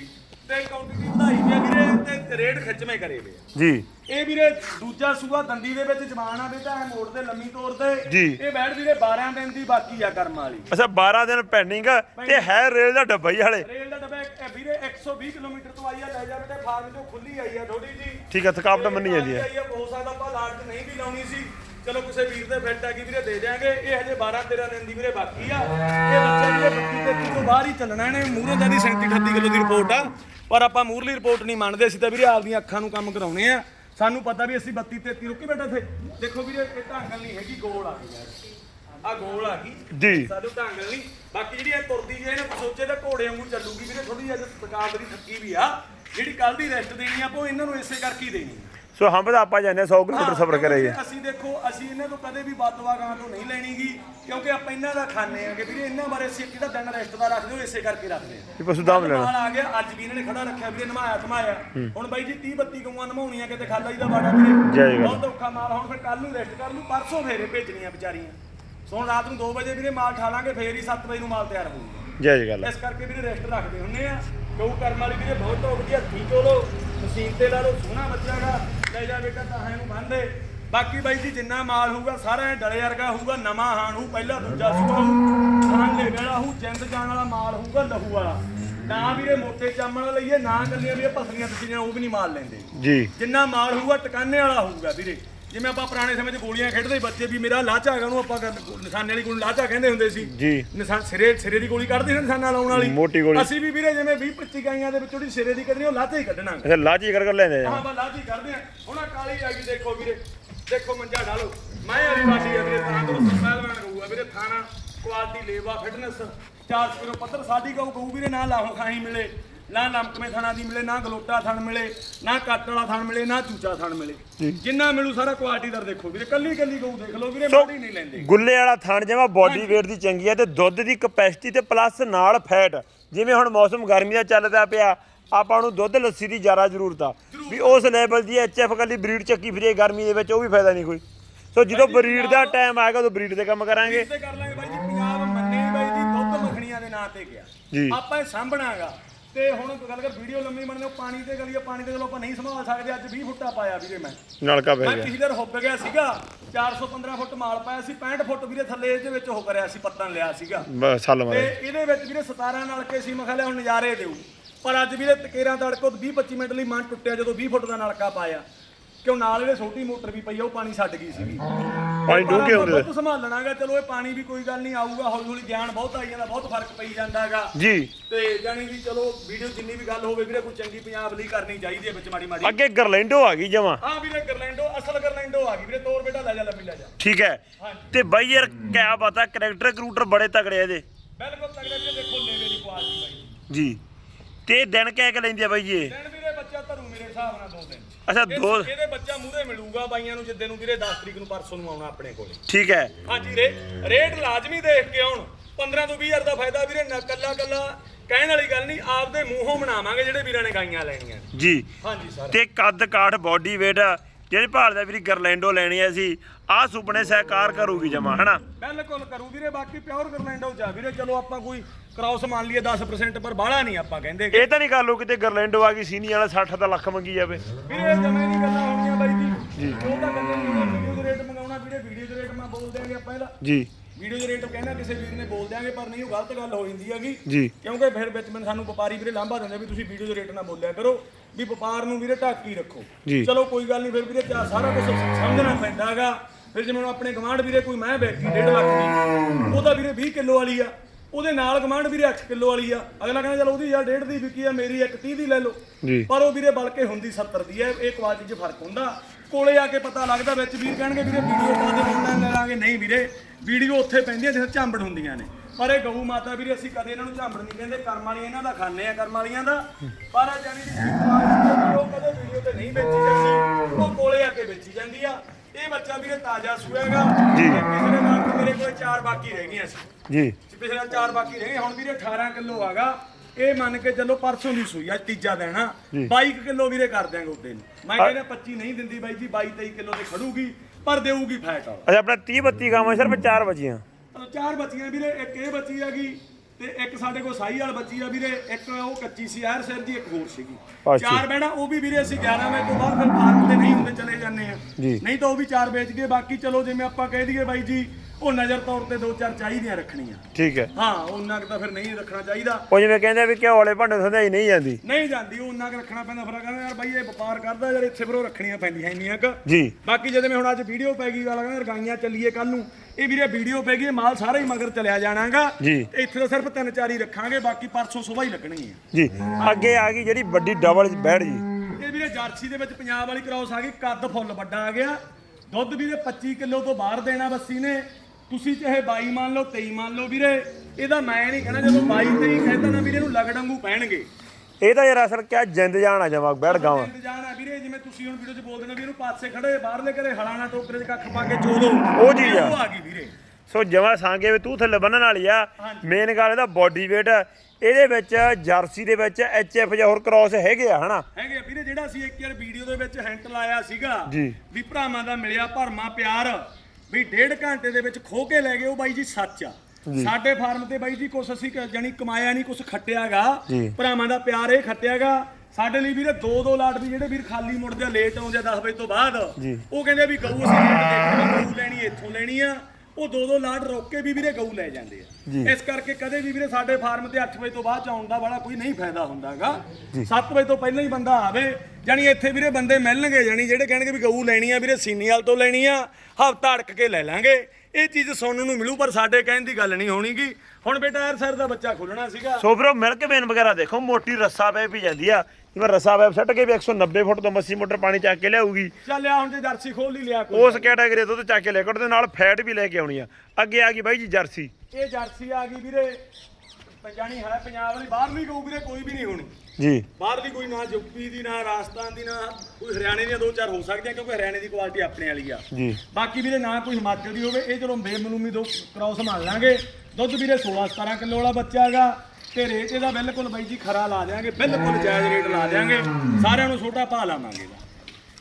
ਤੇ ਕੁਆਂਟੀਟੀ ਵਧਾਈ ਵੀ ਆ ਵੀਰੇ। ਤੇ ਰੇਟ ਖਿੱਚਵੇਂ ਕਰੇ ਵੇ ਆ। ਜੀ। ਇਹ ਵੀਰੇ ਦੂਜਾ ਸੂਆ ਦੰਦੀ ਦੇ ਵਿੱਚ ਜਵਾਨ ਆ ਬੇਟਾ ਐ ਮੋੜ ਤੇ ਲੰਮੀ ਤੋਰ ਤੇ। ਜੀ। ਇਹ ਬੈਠ ਵੀਰੇ 12 ਦਿਨ ਦੀ ਬਾਕੀ ਆ ਕਰਮ ਵਾਲੀ। ਅੱਛਾ 12 ਦਿਨ ਪੈਂਡਿੰਗ ਤੇ ਹੈ ਰੇਲ ਦਾ ਡੱਬਾ ਹੀ ਹਲੇ। ਰੇਲ ਦਾ ਡੱਬਾ ਇਹ ਵੀਰੇ 120 ਕਿਲੋਮੀਟਰ ਤੋਂ ਆਈ ਆ ਲੈ ਜਾ ਬੇਟੇ ਫਾਰਮ ਤੋਂ ਖੁੱਲੀ ਆਈ ਆ ਥੋੜੀ ਜੀ ਠੀਕ ਹੈ ਥਕਾਵਟ ਮੰਨੀ ਜਾਂਦੀ ਹੈ ਹੋ ਸਕਦਾ ਆਪਾਂ ਲਾਟ ਨਹੀਂ ਵੀ ਲਾਉਣੀ ਸੀ। ਚਲੋ ਕਿਸੇ ਵੀਰ ਦੇ ਫਿੱਟ ਆ ਕਿ ਵੀਰੇ ਦੇ ਦਿਆਂਗੇ। ਇਹ ਹਜੇ 12 13 ਦਿਨ ਦੀ ਵੀਰੇ ਬਾਕੀ ਆ। ਇਹ ਬੱਚਾ ਵੀਰੇ 32 33 ਤੋਂ ਬਾਹਰ ਹੀ ਚੱਲਣਾ ਇਹਨੇ। ਮੂਹਰੋਂ ਤਾਂ ਦੀ 37 38 ਕਿਲੋ ਦੀ ਰਿਪੋਰਟ ਆ। ਪਰ ਆਪਾਂ ਮੂਹਰਲੀ ਰਿਪੋਰਟ ਨਹੀਂ ਮੰਨਦੇ ਅਸੀਂ ਤਾਂ ਵੀਰੇ ਆਪਦੀਆਂ ਅੱਖਾਂ ਨੂੰ ਕੰਮ ਕਰਾਉਣੇ ਆ। ਸਾਨੂੰ ਪਤਾ ਵੀ ਅਸੀਂ 32 33 ਰੁਕੀ ਬੈਠਾ ਇੱਥੇ। ਦੇਖੋ ਵੀਰੇ ਇਹ ਢਾਂਗਲ ਨਹੀਂ ਹੈਗੀ ਗੋਲ ਆ ਗਈ ਆ ਗੋਲ ਆ ਗਈ। ਜੀ। ਸਾਨੂੰ ਢਾਂਗਲ ਨਹੀਂ ਬਾਕੀ ਜਿਹੜੀ ਇਹ ਤੁਰਦੀ ਜੇ ਇਹਨੇ ਸੋਚੇ ਤਾਂ ਘੋੜੇ ਵਾਂਗੂ ਚੱਲੂਗੀ ਵੀਰੇ ਥੋੜੀ ਜਿਹੀ ਥਕਾਵਟ ਦੀ ਥੱਕੀ ਵੀ ਆ। ਜਿਹੜੀ ਕੱਲ ਦੀ ਰੈਸਟ ਦੇਣੀ ਆ ਆਪਾਂ ਉਹ ਇਹਨਾਂ ਨੂੰ ਇਸੇ ਕਰਕੇ ਹੀ ਦੇਣੀ ਆ। ਸੋ ਹੰਬ ਦਾ ਆਪਾਂ ਜਾਂਦੇ 100 ਕਿਲੋਮੀਟਰ ਸਫ਼ਰ ਕਰੇ ਅਸੀਂ ਦੇਖੋ ਅਸੀਂ ਇਹਨਾਂ ਤੋਂ ਕਦੇ ਵੀ ਬਾਤਵਾ ਗਾਂ ਤੋਂ ਨਹੀਂ ਲੈਣੀਗੀ ਕਿਉਂਕਿ ਆਪਾਂ ਇਹਨਾਂ ਦਾ ਖਾਣੇ ਆਂਗੇ ਵੀਰੇ ਇਹਨਾਂ ਬਾਰੇ ਅਸੀਂ ਕਿਹੜਾ ਦਿਨ ਰੈਸਟ ਦਾ ਰੱਖਦੇ ਹੋ ਇਸੇ ਕਰਕੇ ਰੱਖਦੇ ਆ ਇਹ ਪਸ਼ੂ ਦਾਮ ਲੈਣਾ। ਆ ਗਿਆ ਅੱਜ ਵੀ ਇਹਨਾਂ ਨੇ ਖੜਾ ਰੱਖਿਆ ਵੀਰੇ ਨਮਾਇਆ ਧਮਾਇਆ ਹੁਣ ਬਾਈ ਜੀ 30 32 ਗਊਆਂ ਨਮਾਉਣੀਆਂ ਕਿਤੇ ਖਾਲਾ ਜੀ ਦਾ ਬਾੜਾ ਵੀਰੇ। ਜੈ ਜੈ। ਬਹੁਤ ਔਖਾ ਮਾਲ ਹੁਣ ਫਿਰ ਕੱਲ ਨੂੰ ਰੈਸਟ ਕਰ ਲੂ ਪਰਸੋਂ ਫੇਰੇ ਭੇਜਣੀਆਂ ਵਿਚਾਰੀਆਂ। ਸੋ ਹੁਣ ਰਾਤ ਨੂੰ 2 ਵਜੇ ਵੀਰੇ ਮਾਲ ਠਾਲਾਂਗੇ ਫੇਰ ਹੀ 7 ਵਜੇ ਨੂੰ ਮਾਲ ਤਿਆਰ ਹੋਊਗਾ। ਜੈ ਜੀ ਗੱਲ ਇਸ ਕਰਕੇ ਵੀਰੇ ਰੈਸਟ ਰੱਖਦੇ ਹੁੰਨੇ ਆ ਗਊ ਕਰਮ ਵਾਲੀ ਵੀਰੇ ਬਹੁਤ ਧੋਖ ਦੀ ਹੱਥੀ ਚੋਲੋ ਮਸ਼ੀਨ ਤੇ ਲਾ ਲਓ ਸੋਹਣਾ ਬੱਚਾਗਾ ਲੈ ਜਾ ਬੇਟਾ ਤਾਂ ਇਹਨੂੰ ਬੰਨਦੇ ਬਾਕੀ ਬਾਈ ਜੀ ਜਿੰਨਾ ਮਾਲ ਹੋਊਗਾ ਸਾਰਾ ਇਹ ਡਲੇ ਵਰਗਾ ਹੋਊਗਾ ਨਵਾਂ ਹਾਣ ਹੋਊ ਪਹਿਲਾ ਦੂਜਾ ਸੂਆ ਹੋਊ ਲੈ ਵਾਲਾ ਹੋਊ ਜਿੰਦ ਜਾਣ ਵਾਲਾ ਮਾਲ ਹੋਊਗਾ ਲਹੂ ਵਾਲਾ। ਨਾ ਵੀਰੇ ਮੋਟੇ ਚਾਮਣ ਵਾਲਾ ਲਈਏ ਨਾ ਕੱਲੀਆਂ ਵੀਰੇ ਪਸਲੀਆਂ ਤਸੀਆਂ ਉਹ ਵੀ ਨਹੀਂ ਮਾਲ ਲੈਂਦੇ। ਜੀ। ਜਿੰਨਾ ਮਾਲ ਹੋਊਗਾ ਟਿਕਾਣੇ ਵਾਲਾ ਹੋਊਗਾ ਵੀਰੇ। ਜਿਵੇਂ ਆਪਾਂ ਪੁਰਾਣੇ ਸਮੇਂ 'ਚ ਗੋਲੀਆਂ ਖੇਡਦੇ ਬੱਚੇ ਵੀ ਮੇਰਾ ਲਾਚਾ ਹੈਗਾ ਉਹਨੂੰ ਆਪਾਂ ਗੱਲ- ਨਿਸ਼ਾਨੇ ਵਾਲੀ ਗੋਲੀ ਲਾਚਾ ਕਹਿੰਦੇ ਹੁੰਦੇ ਸੀ। ਜੀ। ਨਿਸ਼ਾਨ ਸਿਰੇ ਸਿਰੇ ਦੀ ਗੋਲੀ ਕੱਢਦੇ ਨੇ ਨਿਸ਼ਾਨਾ ਲਾਉਣ ਵਾਲੀ। ਮੋਟੀ ਗੋਲੀ। ਅਸੀਂ ਵੀ ਵੀਰੇ ਜਿਵੇਂ 20 25 ਗਾਈਆਂ ਦੇ ਵਿੱਚੋਂ ਜਿਹੜੀ ਸਿਰੇ ਦੀ ਕੱਢਣੀ ਉਹ ਲਾਤੇ ਹੀ ਕੱਢਣਾ। ਅੱਛਾ ਲਾਜੀ ਕਰ ਕਰ ਲੈਂਦੇ ਆ। ਹਾਂ ਬਾ ਲਾਤੀ ਕਰਦੇ ਆ। ਹੁਣ ਆਹ ਕਾਲੀ ਆ ਗਈ ਦੇਖੋ ਵੀਰੇ। ਦੇਖੋ ਮੰਜਾ ਢਾਲੋ। ਮੈਂ ਵਾਲੀ ਵਾਟੀ ਆ ਵੀਰੇ ਤਾਂ ਤੋਂ ਪਹਿਲਵਾਨ ਗਊਆ ਵੀਰੇ ਥਾਣਾ ਕੁਆਲਿਟੀ ਲੇਵਾ ਫਿਟਨੈਸ। 4 ਕਿਲੋ ਪੱਤਰ ਸਾਡੀ ਗਊ ਗਊ ਵੀਰੇ ਨਾ ਲਾਹੋਂ ਖਾਈ ਮਿਲੇ। ਨਾ ਲੰਕਵੇਂ ਥਾਣਾ ਦੀ ਮਿਲੇ ਨਾ ਗਲੋਟਾ ਥਣ ਮਿਲੇ ਨਾ ਕੱਟ ਵਾਲਾ ਥਣ ਮਿਲੇ ਨਾ ਚੂਚਾ ਥਣ ਮਿਲੇ। ਜਿੰਨਾ ਮਿਲੂ ਸਾਰਾ ਕੁਆਲਿਟੀ ਦਰ ਦੇਖੋ ਵੀਰੇ ਕੱਲੀ ਕੱਲੀ ਗਊ ਦੇਖ ਲਓ ਵੀਰੇ ਮਾੜੀ ਨਹੀਂ ਲੈਂਦੇ। ਗੁੱਲੇ ਵਾਲਾ ਥਣ ਜਿਵੇਂ ਬਾਡੀ weight ਦੀ ਚੰਗੀ ਹੈ ਤੇ ਦੁੱਧ ਦੀ ਕਪੈਸਿਟੀ ਤੇ ਪਲੱਸ ਨਾਲ ਫੈਟ ਜਿਵੇਂ ਹੁਣ ਮੌਸਮ ਗਰਮੀ ਦਾ ਚੱਲਦਾ ਪਿਆ ਆਪਾਂ ਨੂੰ ਦੁੱਧ ਲੱਸੀ ਦੀ ਜ਼ਿਆਦਾ ਜ਼ਰੂਰਤ ਆ। ਵੀ ਉਸ ਲੈਵਲ ਦੀ ਐਚਐਫ ਕੱਲੀ ਬਰੀਡ ਚੱਕੀ ਫਿਰੇ ਗਰਮੀ ਦੇ ਵਿੱਚ ਉਹ ਵੀ ਫਾਇਦਾ ਨਹੀਂ ਕੋਈ। ਸੋ ਜਦੋਂ ਬਰੀਡ ਦਾ ਟਾਈਮ ਆਏਗਾ ਉਦੋਂ ਬਰੀਡ ਦੇ ਕੰਮ ਕਰਾਂਗੇ। ਤੇ ਕਰ ਲਾਂਗੇ ਬਾਈ ਜੀ ਪੰਜਾਬ ਮੰਨੇ ਹੀ ਬਾਈ ਜੀ ਦੁੱਧ ਮੱਖਣੀਆਂ ਦੇ ਨਾਂ ਤੇ ਗਿਆ। ਜੀ। ਆਪਾਂ ਇਹ ਸਾਂਭਣਾਗਾ। ਤੇ ਹੁਣ ਗੱਲ ਕਰ ਵੀਡੀਓ ਲੰਮੀ ਬਣਨੇ ਉਹ ਪਾਣੀ ਤੇ ਗਲੀਏ ਪਾਣੀ ਤੇ ਚਲੋ ਆਪਾਂ ਨਹੀਂ ਸੰਭਾਲ ਸਕਦੇ ਅੱਜ 20 ਫੁੱਟਾ ਪਾਇਆ ਵੀਰੇ ਮੈਂ। ਨਲਕਾ ਪੈ ਮੈਂ ਗਿਆ। ਪਿਛਲੇ ਹੁੱਬ ਗਿਆ ਸੀਗਾ 415 ਫੁੱਟ ਮਾਲ ਪਾਇਆ ਸੀ 65 ਫੁੱਟ ਵੀਰੇ ਥੱਲੇ ਇਹਦੇ ਵਿੱਚ ਹੋ ਕਰਿਆ ਸੀ ਪੱਤਨ ਲਿਆ ਸੀਗਾ। ਬਸ ਸੱਲ ਤੇ ਮਾਰੇ ਇਹਦੇ ਵਿੱਚ ਵੀਰੇ 17 ਨਾਲ ਕੇ ਸੀ ਮੈਂ ਲਿਆ ਹੁਣ ਨਜ਼ਾਰੇ ਦੇਊ ਪਰ ਅੱਜ ਵੀਰੇ ਤਕੇਰਾਂ ਤੜਕੋ 20 25 ਮਿੰਟ ਲਈ ਮਨ ਟੁੱਟਿਆ ਜਦੋਂ 20 ਫੁੱਟ ਦਾ ਨਲਕਾ ਪਾਇਆ। ਕਿਉਂ ਨਾਲ ਇਹਦੇ ਛੋਟੀ ਮੋਟਰ ਵੀ ਪਈ ਆ ਉਹ ਪਾਣੀ ਛੱਡ ਗਈ ਸੀਗੀ। ਪਾਣੀ ਡੂੰਘੇ ਹੁੰਦੇ ਬਹੁਤ ਸੰਭਾਲਣਾਗਾ ਚਲੋ ਇਹ ਪਾਣੀ ਵੀ ਕੋਈ ਗੱਲ ਨਹੀਂ ਆਊਗਾ ਹੌਲੀ ਹੌਲੀ ਗਿਆਨ ਬਹੁਤ ਆਈ ਜਾਂਦਾ ਬਹੁਤ ਫ਼ਰਕ ਪਈ ਜਾਂਦਾਗਾ। ਜੀ। ਤੇ ਜਾਣੀ ਵੀ ਚਲੋ ਵੀਡੀਓ ਜਿੰਨੀ ਵੀ ਗੱਲ ਹੋਵੇ ਵੀਰੇ ਕੋਈ ਚੰਗੀ ਪੰਜਾਬ ਲਈ ਕਰਨੀ ਚਾਹੀਦੀ ਹੈ ਵਿੱਚ ਮਾੜੀ ਮਾੜੀ ਅੱਗੇ ਗਰਲੈਂਡੋ ਆ ਗਈ ਜਮਾ। ਹਾਂ ਵੀਰੇ ਗਰਲੈਂਡੋ ਅਸਲ ਗਰਲੈਂਡੋ ਆ ਗਈ ਵੀਰੇ ਤੋਰ ਬੇਟਾ ਲੈ ਜਾ ਲੰਮੀ ਲੈ ਜਾ। ਠੀਕ ਹੈ। ਤੇ ਬਾਈ ਯਾਰ ਕਿਆ ਬਾਤ ਆ ਕਰੈਕਟਰ ਕਰੂਟਰ ਬੜੇ ਤਗੜੇ ਆ ਇਹਦੇ। ਬਿਲਕੁਲ ਤਗੜੇ ਵੀਰੇ ਦੇਖੋ ਲੇਵੇ ਦੀ ਕੁਆਲਿਟੀ ਬਾਈ। ਜੀ। ਤੇ ਦਿਨ ਕਹਿ ਕੇ ਲੈਂਦੀ ਆ ਬਾਈ ਜੀ ਦਿਨ ਮੇਰੇ ਹਿਸਾਬ ਨਾਲ ਦੋ ਦਿਨ। ਅੱਛਾ ਇਹ- ਦੋ ਇਹਦੇ ਬੱਚਾ ਮੂਹਰੇ ਮਿਲੂਗਾ ਬਾਈਆਂ ਨੂੰ ਜਿੱਦੇ ਨੂੰ ਵੀਰੇ 10 ਤਰੀਕ ਨੂੰ ਪਰਸੋਂ ਨੂੰ ਆਉਣਾ ਆਪਣੇ ਕੋਲੇ। ਠੀਕ ਹੈ। ਹਾਂਜੀ ਰੇ ਰੇਟ ਲਾਜ਼ਮੀ ਦੇਖ ਕੇ ਆਉਣ। 15 ਤੋਂ 20000 ਦਾ ਫਾਇਦਾ ਵੀਰੇ ਨਾ ਕੱਲਾ ਕੱਲਾ। ਕਹਿਣ ਵਾਲੀ ਗੱਲ ਨਹੀਂ ਆਪਦੇ ਮੂੰਹੋਂ ਮਨਾਵਾਂਗੇ ਜਿਹੜੇ ਵੀਰਾਂ ਨੇ ਗਾਈਆਂ ਲੈਣੀਆਂ। ਨੇ। ਜੀ। ਹਾਂਜੀ ਸਰ। ਤੇ ਕੱਦ ਕਾਠ ਬਾਡੀ weight ਜਿਹੜੇ ਭਾਰਤ ਦਾ ਵੀਰੀ ਗਰਲੈਂਡੋ ਲੈਣੀ ਐ ਸੀ ਆਹ ਸੁਪਨੇ ਸਹਿਕਾਰ ਕਰੂਗੀ ਜਮਾ ਹਨਾ? ਬਿਲਕੁਲ ਕਰੂ ਵੀਰੇ ਬਾਕੀ ਪਿਓਰ ਗਰਲੈਂਡੋ ਜਾ ਵੀਰੇ ਚਲੋ ਆਪਾਂ ਕੋਈ ਕ੍ਰਾਸ ਮੰਨ ਲਈਏ 10% ਪਰ ਬਾਹਲਾ ਨਹੀਂ ਆਪਾਂ ਕਹਿੰਦੇ ਇਹ ਤਾਂ ਨਹੀਂ ਗੱਲ ਉਹ ਕਿਤੇ ਗਰਲੈਂਡੋ ਆ ਗਈ ਸੀਨੀ ਵਾਲਾ 60 ਤਾਂ ਲੱਖ ਮੰਗੀ ਜਾਵੇ। ਵੀਰੇ ਜਮੇ ਨਹੀਂ ਗੱਲਾਂ ਹੋਣੀਆਂ ਬਾਈ ਜੀ। ਉਹ ਤਾਂ ਨਹੀਂ ਵੀਡੀਓ ਦੇ ਰੇਟ ਮੰਗਾਉਣਾ ਵੀਰੇ ਵੀਡੀਓ ਦੇ ਰੇਟ ਮੈਂ ਬੋਲ ਦਿਆਂਗੇ ਆਪਾਂ ਇਹਦਾ। ਜੀ। ਵੀਡੀਓ ਦੇ ਰੇਟ ਕਹਿੰਦਾ ਕਿਸੇ ਵੀਰ ਨੇ ਬੋਲ ਦਿਆਂਗੇ ਪਰ ਨਹੀਂ ਉਹ ਗਲਤ ਗੱਲ ਹੋ ਜਾਂਦੀ ਹੈਗੀ। ਜੀ। ਕਿਉਂਕਿ ਫਿਰ ਵਿੱਚ ਮੈਨੂੰ ਸਾਨੂੰ ਵਪਾਰੀ ਵੀਰੇ ਲਾਂਭਾ ਦਿੰਦੇ ਵੀ ਤੁਸੀਂ ਵੀਡੀਓ ਦੇ ਰੇਟ ਨਾ ਬੋਲਿਆ ਕਰੋ ਵੀ ਵਪਾਰ ਨੂੰ ਵੀਰੇ ਢੱਕ ਕੇ ਹੀ ਰੱਖੋ। ਚਲੋ ਕੋਈ ਗੱਲ ਨਹੀਂ ਫਿਰ ਵੀਰੇ ਸਾਰਾ ਕੁਝ ਸਮਝਣਾ ਪੈਂਦਾ ਹੈਗਾ। ਫਿਰ ਜਿਵੇਂ ਆਪਣੇ ਗਵਾਂਢ ਵੀਰੇ ਕੋਈ ਮੈਂ ਵੇਚੀ 1.5 ਲੱਖ ਦੀ ਉਹਦਾ ਵੀਰੇ 20 ਕਿਲੋ ਵਾਲੀ ਆ। ਉਹਦੇ ਨਾਲ ਗਵਾਂਢ ਵੀਰੇ 8 ਕਿਲੋ ਵਾਲੀ ਆ। ਅਗਲਾ ਕਹਿੰਦਾ ਚਲ ਉਹਦੀ ਯਾਰ 1.5 ਦੀ ਵਿਕੀ ਆ ਮੇਰੀ ਇੱਕ 30 ਦੀ ਲੈ ਲਓ। ਪਰ ਉਹ ਵੀਰੇ ਬਲਕੇ ਹੁੰਦੀ 70 ਦੀ ਹੈ ਇਹ ਕੁਆਲਿਟੀ 'ਚ ਫ਼ਰਕ ਹੁੰਦਾ। ਕੋਲੇ ਆ ਕੇ ਪਤਾ ਲੱਗਦਾ ਵਿੱਚ ਵੀਰ ਕਹਿਣਗੇ ਵੀਰੇ ਵੀਡੀਓ ਪਾ ਦੇ ਆਨਲਾਈਨ ਲੈ ਲਾਂਗੇ। ਨਹੀਂ ਵੀਰੇ ਵੀਡੀਓ ਉੱਥੇ ਪੈਂਦੀ ਹੈ ਜਿੱਥੇ ਝਾਂਬੜ ਹੁੰਦੀਆਂ ਨੇ। ਪਰ ਇਹ ਗਊ ਮਾਤਾ ਵੀਰੇ ਅਸੀਂ ਕਦੇ ਇਹਨਾਂ ਨੂੰ ਝਾਂਬੜ ਨਹੀਂ ਕਹਿੰਦੇ। ਕਰਮ ਵਾਲੀ ਇਹਨਾਂ ਦਾ ਖਾਣੇ ਆ ਕਰਮ ਵਾਲੀਆਂ ਦਾ। ਪਰ ਜਾਨੀ ਉਹ ਕਦੇ ਵੀਡੀਓ ਤੇ ਨਹੀਂ ਵੇਚੀ ਜਾਂਦੀ ਉਹ ਕੋਲੇ ਆ ਕੇ ਵੇਚੀ ਜਾਂਦੀ ਆ। ਇਹ ਬੱਚਾ ਵੀਰੇ ਤਾਜ਼ਾ ਸੂਏਗਾ। ਜੀ। ਪਿਛਲੇ ਨਾਲ ਤਾਂ ਮੇਰੇ ਕੋਲ ਚਾਰ ਬਾਕੀ ਰਹਿ ਗਈਆਂ ਸੀ। ਜੀ। ਪਿਛਲੇ ਚਾਰ ਬਾਕੀ ਰਹਿ ਗਏ ਹੁਣ ਵੀਰੇ 18 ਕਿਲੋ ਆਗਾ। ਇਹ ਮੰਨ ਕੇ ਚੱਲੋ ਪਰਸੋਂ ਦੀ ਸੂਈ ਆ ਤੀਜਾ ਦੇਣਾ 22 ਕਿਲੋ ਵੀਰੇ ਕਰ ਦਿਆਂਗੇ ਨੂੰ। ਮੈਂ ਕਹਿੰਦਾ 25 ਨਹੀਂ ਦਿੰਦੀ ਬਾਈ ਜੀ 22 23 ਕਿਲੋ ਤੇ ਖੜੂਗੀ ਪਰ ਦੇਊਗੀ ਫੈਟ। ਅੱਛਾ ਆਪਣਾ 30 32 ਗਾਵਾਂ ਸਿਰਫ ਚਾਰ ਬਚੀਆਂ। ਅਹ ਚਾਰ ਬੱਚੀਆਂ ਵੀਰੇ ਇੱਕ ਇਹ ਬੱਚੀ ਹੈਗੀ ਤੇ ਇੱਕ ਸਾਡੇ ਕੋਲ ਸਾਈ ਵਾਲ ਬੱਚੀ ਆ ਵੀਰੇ ਇੱਕ ਉਹ ਕੱਚੀ ਸੀ ਯਾਰ ਸਿਰ ਦੀ ਇੱਕ ਹੋਰ ਸੀਗੀ ਅੱਛਾ। ਚਾਰ ਬੈਣਾ ਉਹ ਵੀ ਵੀਰੇ ਅਸੀਂ 11 ਵਜੇ ਤੋਂ ਬਾਅਦ ਫਿਰ ਫਾਰਮ ਤੇ ਨਹੀਂ ਹੁੰਦੇ ਚਲੇ ਜਾਂਦੇ ਆ ਜੀ। ਨਹੀਂ ਤਾਂ ਉਹ ਵੀ ਚਾਰ ਵੇਚ ਗਏ ਬਾਕੀ ਚਲੋ ਜਿਵੇਂ ਆਪਾਂ ਕਹਿ ਦਈਏ ਬਾਈ ਜੀ ਉਹ ਨਜ਼ਰ ਤੌਰ ਤੇ ਦੋ ਚਾਰ ਚਾਹੀਦੀਆਂ ਰੱਖਣੀਆਂ। ਠੀਕ ਹੈ। ਹਾਂ ਉਹਨਾਂ ਕੁ ਤਾਂ ਫਿਰ ਨਹੀਂ ਰੱਖਣਾ ਚਾਹੀਦਾ। ਉਹ ਜਿਵੇਂ ਕਹਿੰਦੇ ਆ ਵੀ ਘਿਓ ਵਾਲੇ ਭਾਂਡੇ ਸੰਧਾਈ ਨਹੀਂ ਜਾਂਦੀ। ਨਹੀਂ ਜਾਂਦੀ ਉਹ ਉਹਨਾਂ ਕੁ ਰੱਖਣਾ ਪੈਂਦਾ। ਫਿਰ ਕਹਿੰਦਾ ਯਾਰ ਬਾਈ ਇਹ ਵਪਾਰ ਕਰਦਾ ਯਾਰ ਇੱਥੇ ਫਿਰ ਉਹ ਰੱਖਣੀਆਂ ਪੈਂਦੀਆਂ ਇੰਨੀਆਂ ਕੁ। ਜੀ। ਬਾਕੀ ਜਦੋਂ ਮੈਂ ਹੁਣ ਅੱਜ ਵੀਡੀਓ ਪੈ ਗਈ ਵਾਲਾ ਕਹਿੰਦਾ ਰਗਾਈਆਂ ਚੱਲੀਏ ਕੱਲ ਨੂੰ। ਇਹ ਵੀਰੇ ਵੀਡੀਓ ਪੈ ਗਈ ਇਹ ਮਾਲ ਸਾਰਾ ਹੀ ਮਗਰ ਚਲਿਆ ਜਾਣਾਗਾ। ਜੀ। ਇੱਥੇ ਤਾਂ ਸਿਰਫ ਤਿੰਨ ਚਾਰ ਹੀ ਰੱਖਾਂਗੇ ਬਾਕੀ ਪਰਸੋਂ ਸਵੇਰ ਹੀ ਲੱਗਣਗੀਆਂ ਜੀ। ਅੱਗੇ ਆ ਗਈ ਜਿਹੜੀ ਵੱਡੀ ਡਬਲ ਬੈੜ ਜੀ। ਇਹ ਵੀਰੇ ਜਰਸੀ ਦੇ ਵਿੱਚ ਪੰਜਾਬ ਵਾਲੀ ਕ੍ਰਾਸ ਆ ਗਈ ਕੱਦ ਫੁੱਲ ਵੱਡਾ ਆ ਗਿਆ। ਦੁੱਧ ਵੀਰੇ 25 ਕਿਲੋ ਤੋਂ ਬਾਹਰ ਦੇਣਾ ਬੱਸੀ ਨੇ। ਤੁਸੀਂ ਚਾਹੇ 22 ਮੰਨ ਲਓ 23 ਮੰਨ ਲਓ ਵੀਰੇ ਇਹਦਾ ਮੈਂ ਨਹੀਂ ਕਹਿਣਾ ਜਦੋਂ 22 23 ਕਹਿੰਦਾ ਨਾ ਵੀਰੇ ਇਹਨੂੰ ਲਗੜੰਗੂ ਪੈਣਗੇ। ਇਹ ਤਾਂ ਯਾਰ ਅਸਲ ਕਿਆ ਜਿੰਦ ਜਾਣ ਆ ਜਾਵਾ ਬੈੜ ਗਾਵਾਂ। ਇੰਤਜ਼ਾਮ ਆ ਵੀਰੇ ਜਿਵੇਂ ਤੁਸੀਂ ਹੁਣ ਵੀਡੀਓ 'ਚ ਬੋਲਦੇ ਨੇ ਵੀ ਇਹਨੂੰ ਪਾਸੇ ਖੜੇ ਬਾਹਰਲੇ ਘਰੇ ਹਲਾਣਾ ਟੋਕਰੇ 'ਚ ਕੱਖ ਪਾ ਕੇ ਚੋ ਦੋ। ਉਹ ਚੀਜ਼ ਆ। ਉਹ ਆ ਗਈ ਵੀਰੇ। ਸੋ ਜਮਾ ਸਾਂਗੇ ਵੀ ਤੂੰ ਥੱਲੇ ਬੰਨਣ ਵਾਲੀ ਆ। ਮੇਨ ਗੱਲ ਇਹਦਾ ਬਾਡੀ weight ਇਹਦੇ ਵਿੱਚ ਜਰਸੀ ਦੇ ਵਿੱਚ ਐਚਐਫ ਜਾਂ ਹੋਰ ਕ੍ਰਾਸ ਹੈਗੇ ਆ ਹਨਾ? ਹੈਗੇ ਵੀਰੇ ਜਿਹੜਾ ਅਸੀਂ ਇੱਕ ਯਾਰ ਵੀਡੀਓ ਦੇ ਵਿੱਚ ਹੈਂਟ ਲਾਇਆ ਸੀਗਾ ਜੀ। ਵੀ ਭਰਾਵਾਂ ਦਾ ਮਿਲਿਆ ਭਰਮਾ ਪਿਆਰ। ਵੀ ਡੇਢ ਘੰਟੇ ਦੇ ਵਿੱਚ ਖੋ ਕੇ ਲੈ ਗਏ ਉਹ ਬਾਈ ਜੀ ਸੱਚ ਆ। ਸਾਡੇ ਫਾਰਮ ਤੇ ਬਾਈ ਜੀ ਕੁਛ ਅਸੀਂ ਕ- ਜਾਣੀ ਕਮਾਇਆ ਨਹੀਂ ਕੁਛ ਖੱਟਿਆਗਾ। ਜੀ। ਭਰਾਵਾਂ ਦਾ ਪਿਆਰ ਇਹ ਖੱਟਿਆਗਾ। ਸਾਡੇ ਲਈ ਵੀਰੇ ਦੋ ਦੋ ਲਾਟ ਵੀ ਜਿਹੜੇ ਵੀਰ ਖਾਲੀ ਮੁੜਦੇ ਆ ਲੇਟ ਆਉਂਦੇ ਆ 10 ਵਜੇ ਤੋਂ ਬਾਅਦ ਜੀ। ਉਹ ਕਹਿੰਦੇ ਵੀ ਗਊ ਅਸੀਂ ਰੇਟ ਦੇਖਣਾ ਗਊ ਲੈਣੀ ਇੱਥੋਂ ਲੈਣੀ ਆ। ਉਹ ਦੋ ਦੋ ਲਾਟ ਰੋਕ ਕੇ ਵੀ ਵੀਰੇ ਗਊ ਲੈ ਜਾਂਦੇ ਜੀ। ਆ ਇਸ ਕਰਕੇ ਕਦੇ ਵੀ ਵੀਰੇ ਸਾਡੇ ਫਾਰਮ ਤੇ 8 ਵਜੇ ਤੋਂ ਬਾਅਦ ਚ ਆਉਣ ਦਾ ਵਾਲਾ ਕੋਈ ਨਹੀਂ ਫਾਇਦਾ ਹੁੰਦਾਗਾ। 7 ਵਜੇ ਤੋਂ ਪਹਿਲਾਂ ਹੀ ਬੰਦਾ ਆਵੇ ਜਾਨੀ ਇੱਥੇ ਵੀਰੇ ਬੰਦੇ ਮਿਲਣਗੇ ਜਾਨੀ ਜਿਹੜੇ ਕਹਿਣਗੇ ਵੀ ਗਊ ਲੈਣੀ ਆ ਵੀਰੇ ਸੀਨੀਵਾਲ ਤੋਂ ਲੈਣੀ ਆ ਹਫਤਾ ਅੜਕ ਕੇ ਲੈ ਲਾਂਗੇ। ਇਹ ਚੀਜ਼ ਸੁਣਨ ਨੂੰ ਮਿਲੂ ਪਰ ਸਾਡੇ ਕਹਿਣ ਦੀ ਗੱਲ ਨਹੀਂ ਹੋਣੀਗੀ। ਹੁਣ ਬੇਟਾ ਯਾਰ ਸਰ ਦਾ ਬੱਚਾ ਖੋਲਣਾ ਸੀਗਾ। ਸੋ ਫਿਰ ਮਿਲਕ ਵੇਨ ਵਗੈਰਾ ਦੇਖੋ ਮੋਟੀ ਰੱਸਾ ਪੈ ਵੀ ਜਾਂਦੀ ਆ। ਜਿਵੇਂ ਰੱਸਾ ਪੈ ਸੱਟ ਕੇ ਵੀ 190 ਫੁੱਟ ਤੋਂ ਮੱਸੀ ਮੋਟਰ ਪਾਣੀ ਚੱਕ ਕੇ ਲਿਆਊਗੀ। ਚੱਲ ਆ ਹੁਣ ਜੇ ਜਰਸੀ ਖੋਲ ਹੀ ਲਿਆ ਕੋਈ ਉਸ ਕੈਟਾਗਰੀ ਤੋਂ ਚੱਕ ਕੇ ਲੈ ਕੇ ਉਹਦੇ ਨਾਲ ਫੈਟ ਵੀ ਲੈ ਕੇ ਆਉਣੀ ਆ। ਅੱਗੇ ਆ ਗਈ ਬਾਈ ਜੀ ਜਰਸੀ। ਇਹ ਜਰਸੀ ਆ ਗਈ ਵੀਰੇ। ਜਾਨੀ ਹੈ ਪੰਜਾਬ ਵਾਲੀ ਬਾਹਰਲੀ ਗਊ ਵੀਰੇ ਕੋਈ ਵੀ ਨਹੀਂ ਹੋਣੀ। ਜੀ। ਬਾਹਰ ਦੀ ਕੋਈ ਨਾ ਯੂਪੀ ਦੀ ਨਾ ਰਾਜਸਥਾਨ ਦੀ ਨਾ ਕੋਈ ਹਰਿਆਣੇ ਦੀਆਂ ਦੋ ਚਾਰ ਹੋ ਸਕਦੀਆਂ ਕਿਉਂਕਿ ਹਰਿਆਣੇ ਦੀ ਕੁਆਲਿਟੀ ਆਪਣੇ ਵਾਲੀ ਆ। ਜੀ। ਬਾਕੀ ਵੀਰੇ ਨਾ ਕੋਈ ਹਿਮਾਚਲ ਦੀ ਹੋਵੇ ਇਹ ਚਲੋ ਬੇਮਨੂਮੀ ਦੋ ਕ੍ਰਾਸ ਮੰਨ ਲਾਂਗੇ। ਦੁੱਧ ਵੀਰੇ 16 17 ਕਿਲੋ ਵਾਲਾ ਬੱਚਾ ਹੈਗਾ ਤੇ ਰੇਟ ਇਹਦਾ ਬਿਲਕੁਲ ਬਾਈ ਜੀ ਖਰਾ ਲਾ ਦਿਆਂਗੇ ਬਿਲਕੁਲ ਜਾਇਜ਼ ਰੇਟ ਲਾ ਦਿਆਂਗੇ। ਸਾਰਿਆਂ ਨੂੰ ਛੋਟਾ ਭਾ ਲਾਵਾਂਗੇ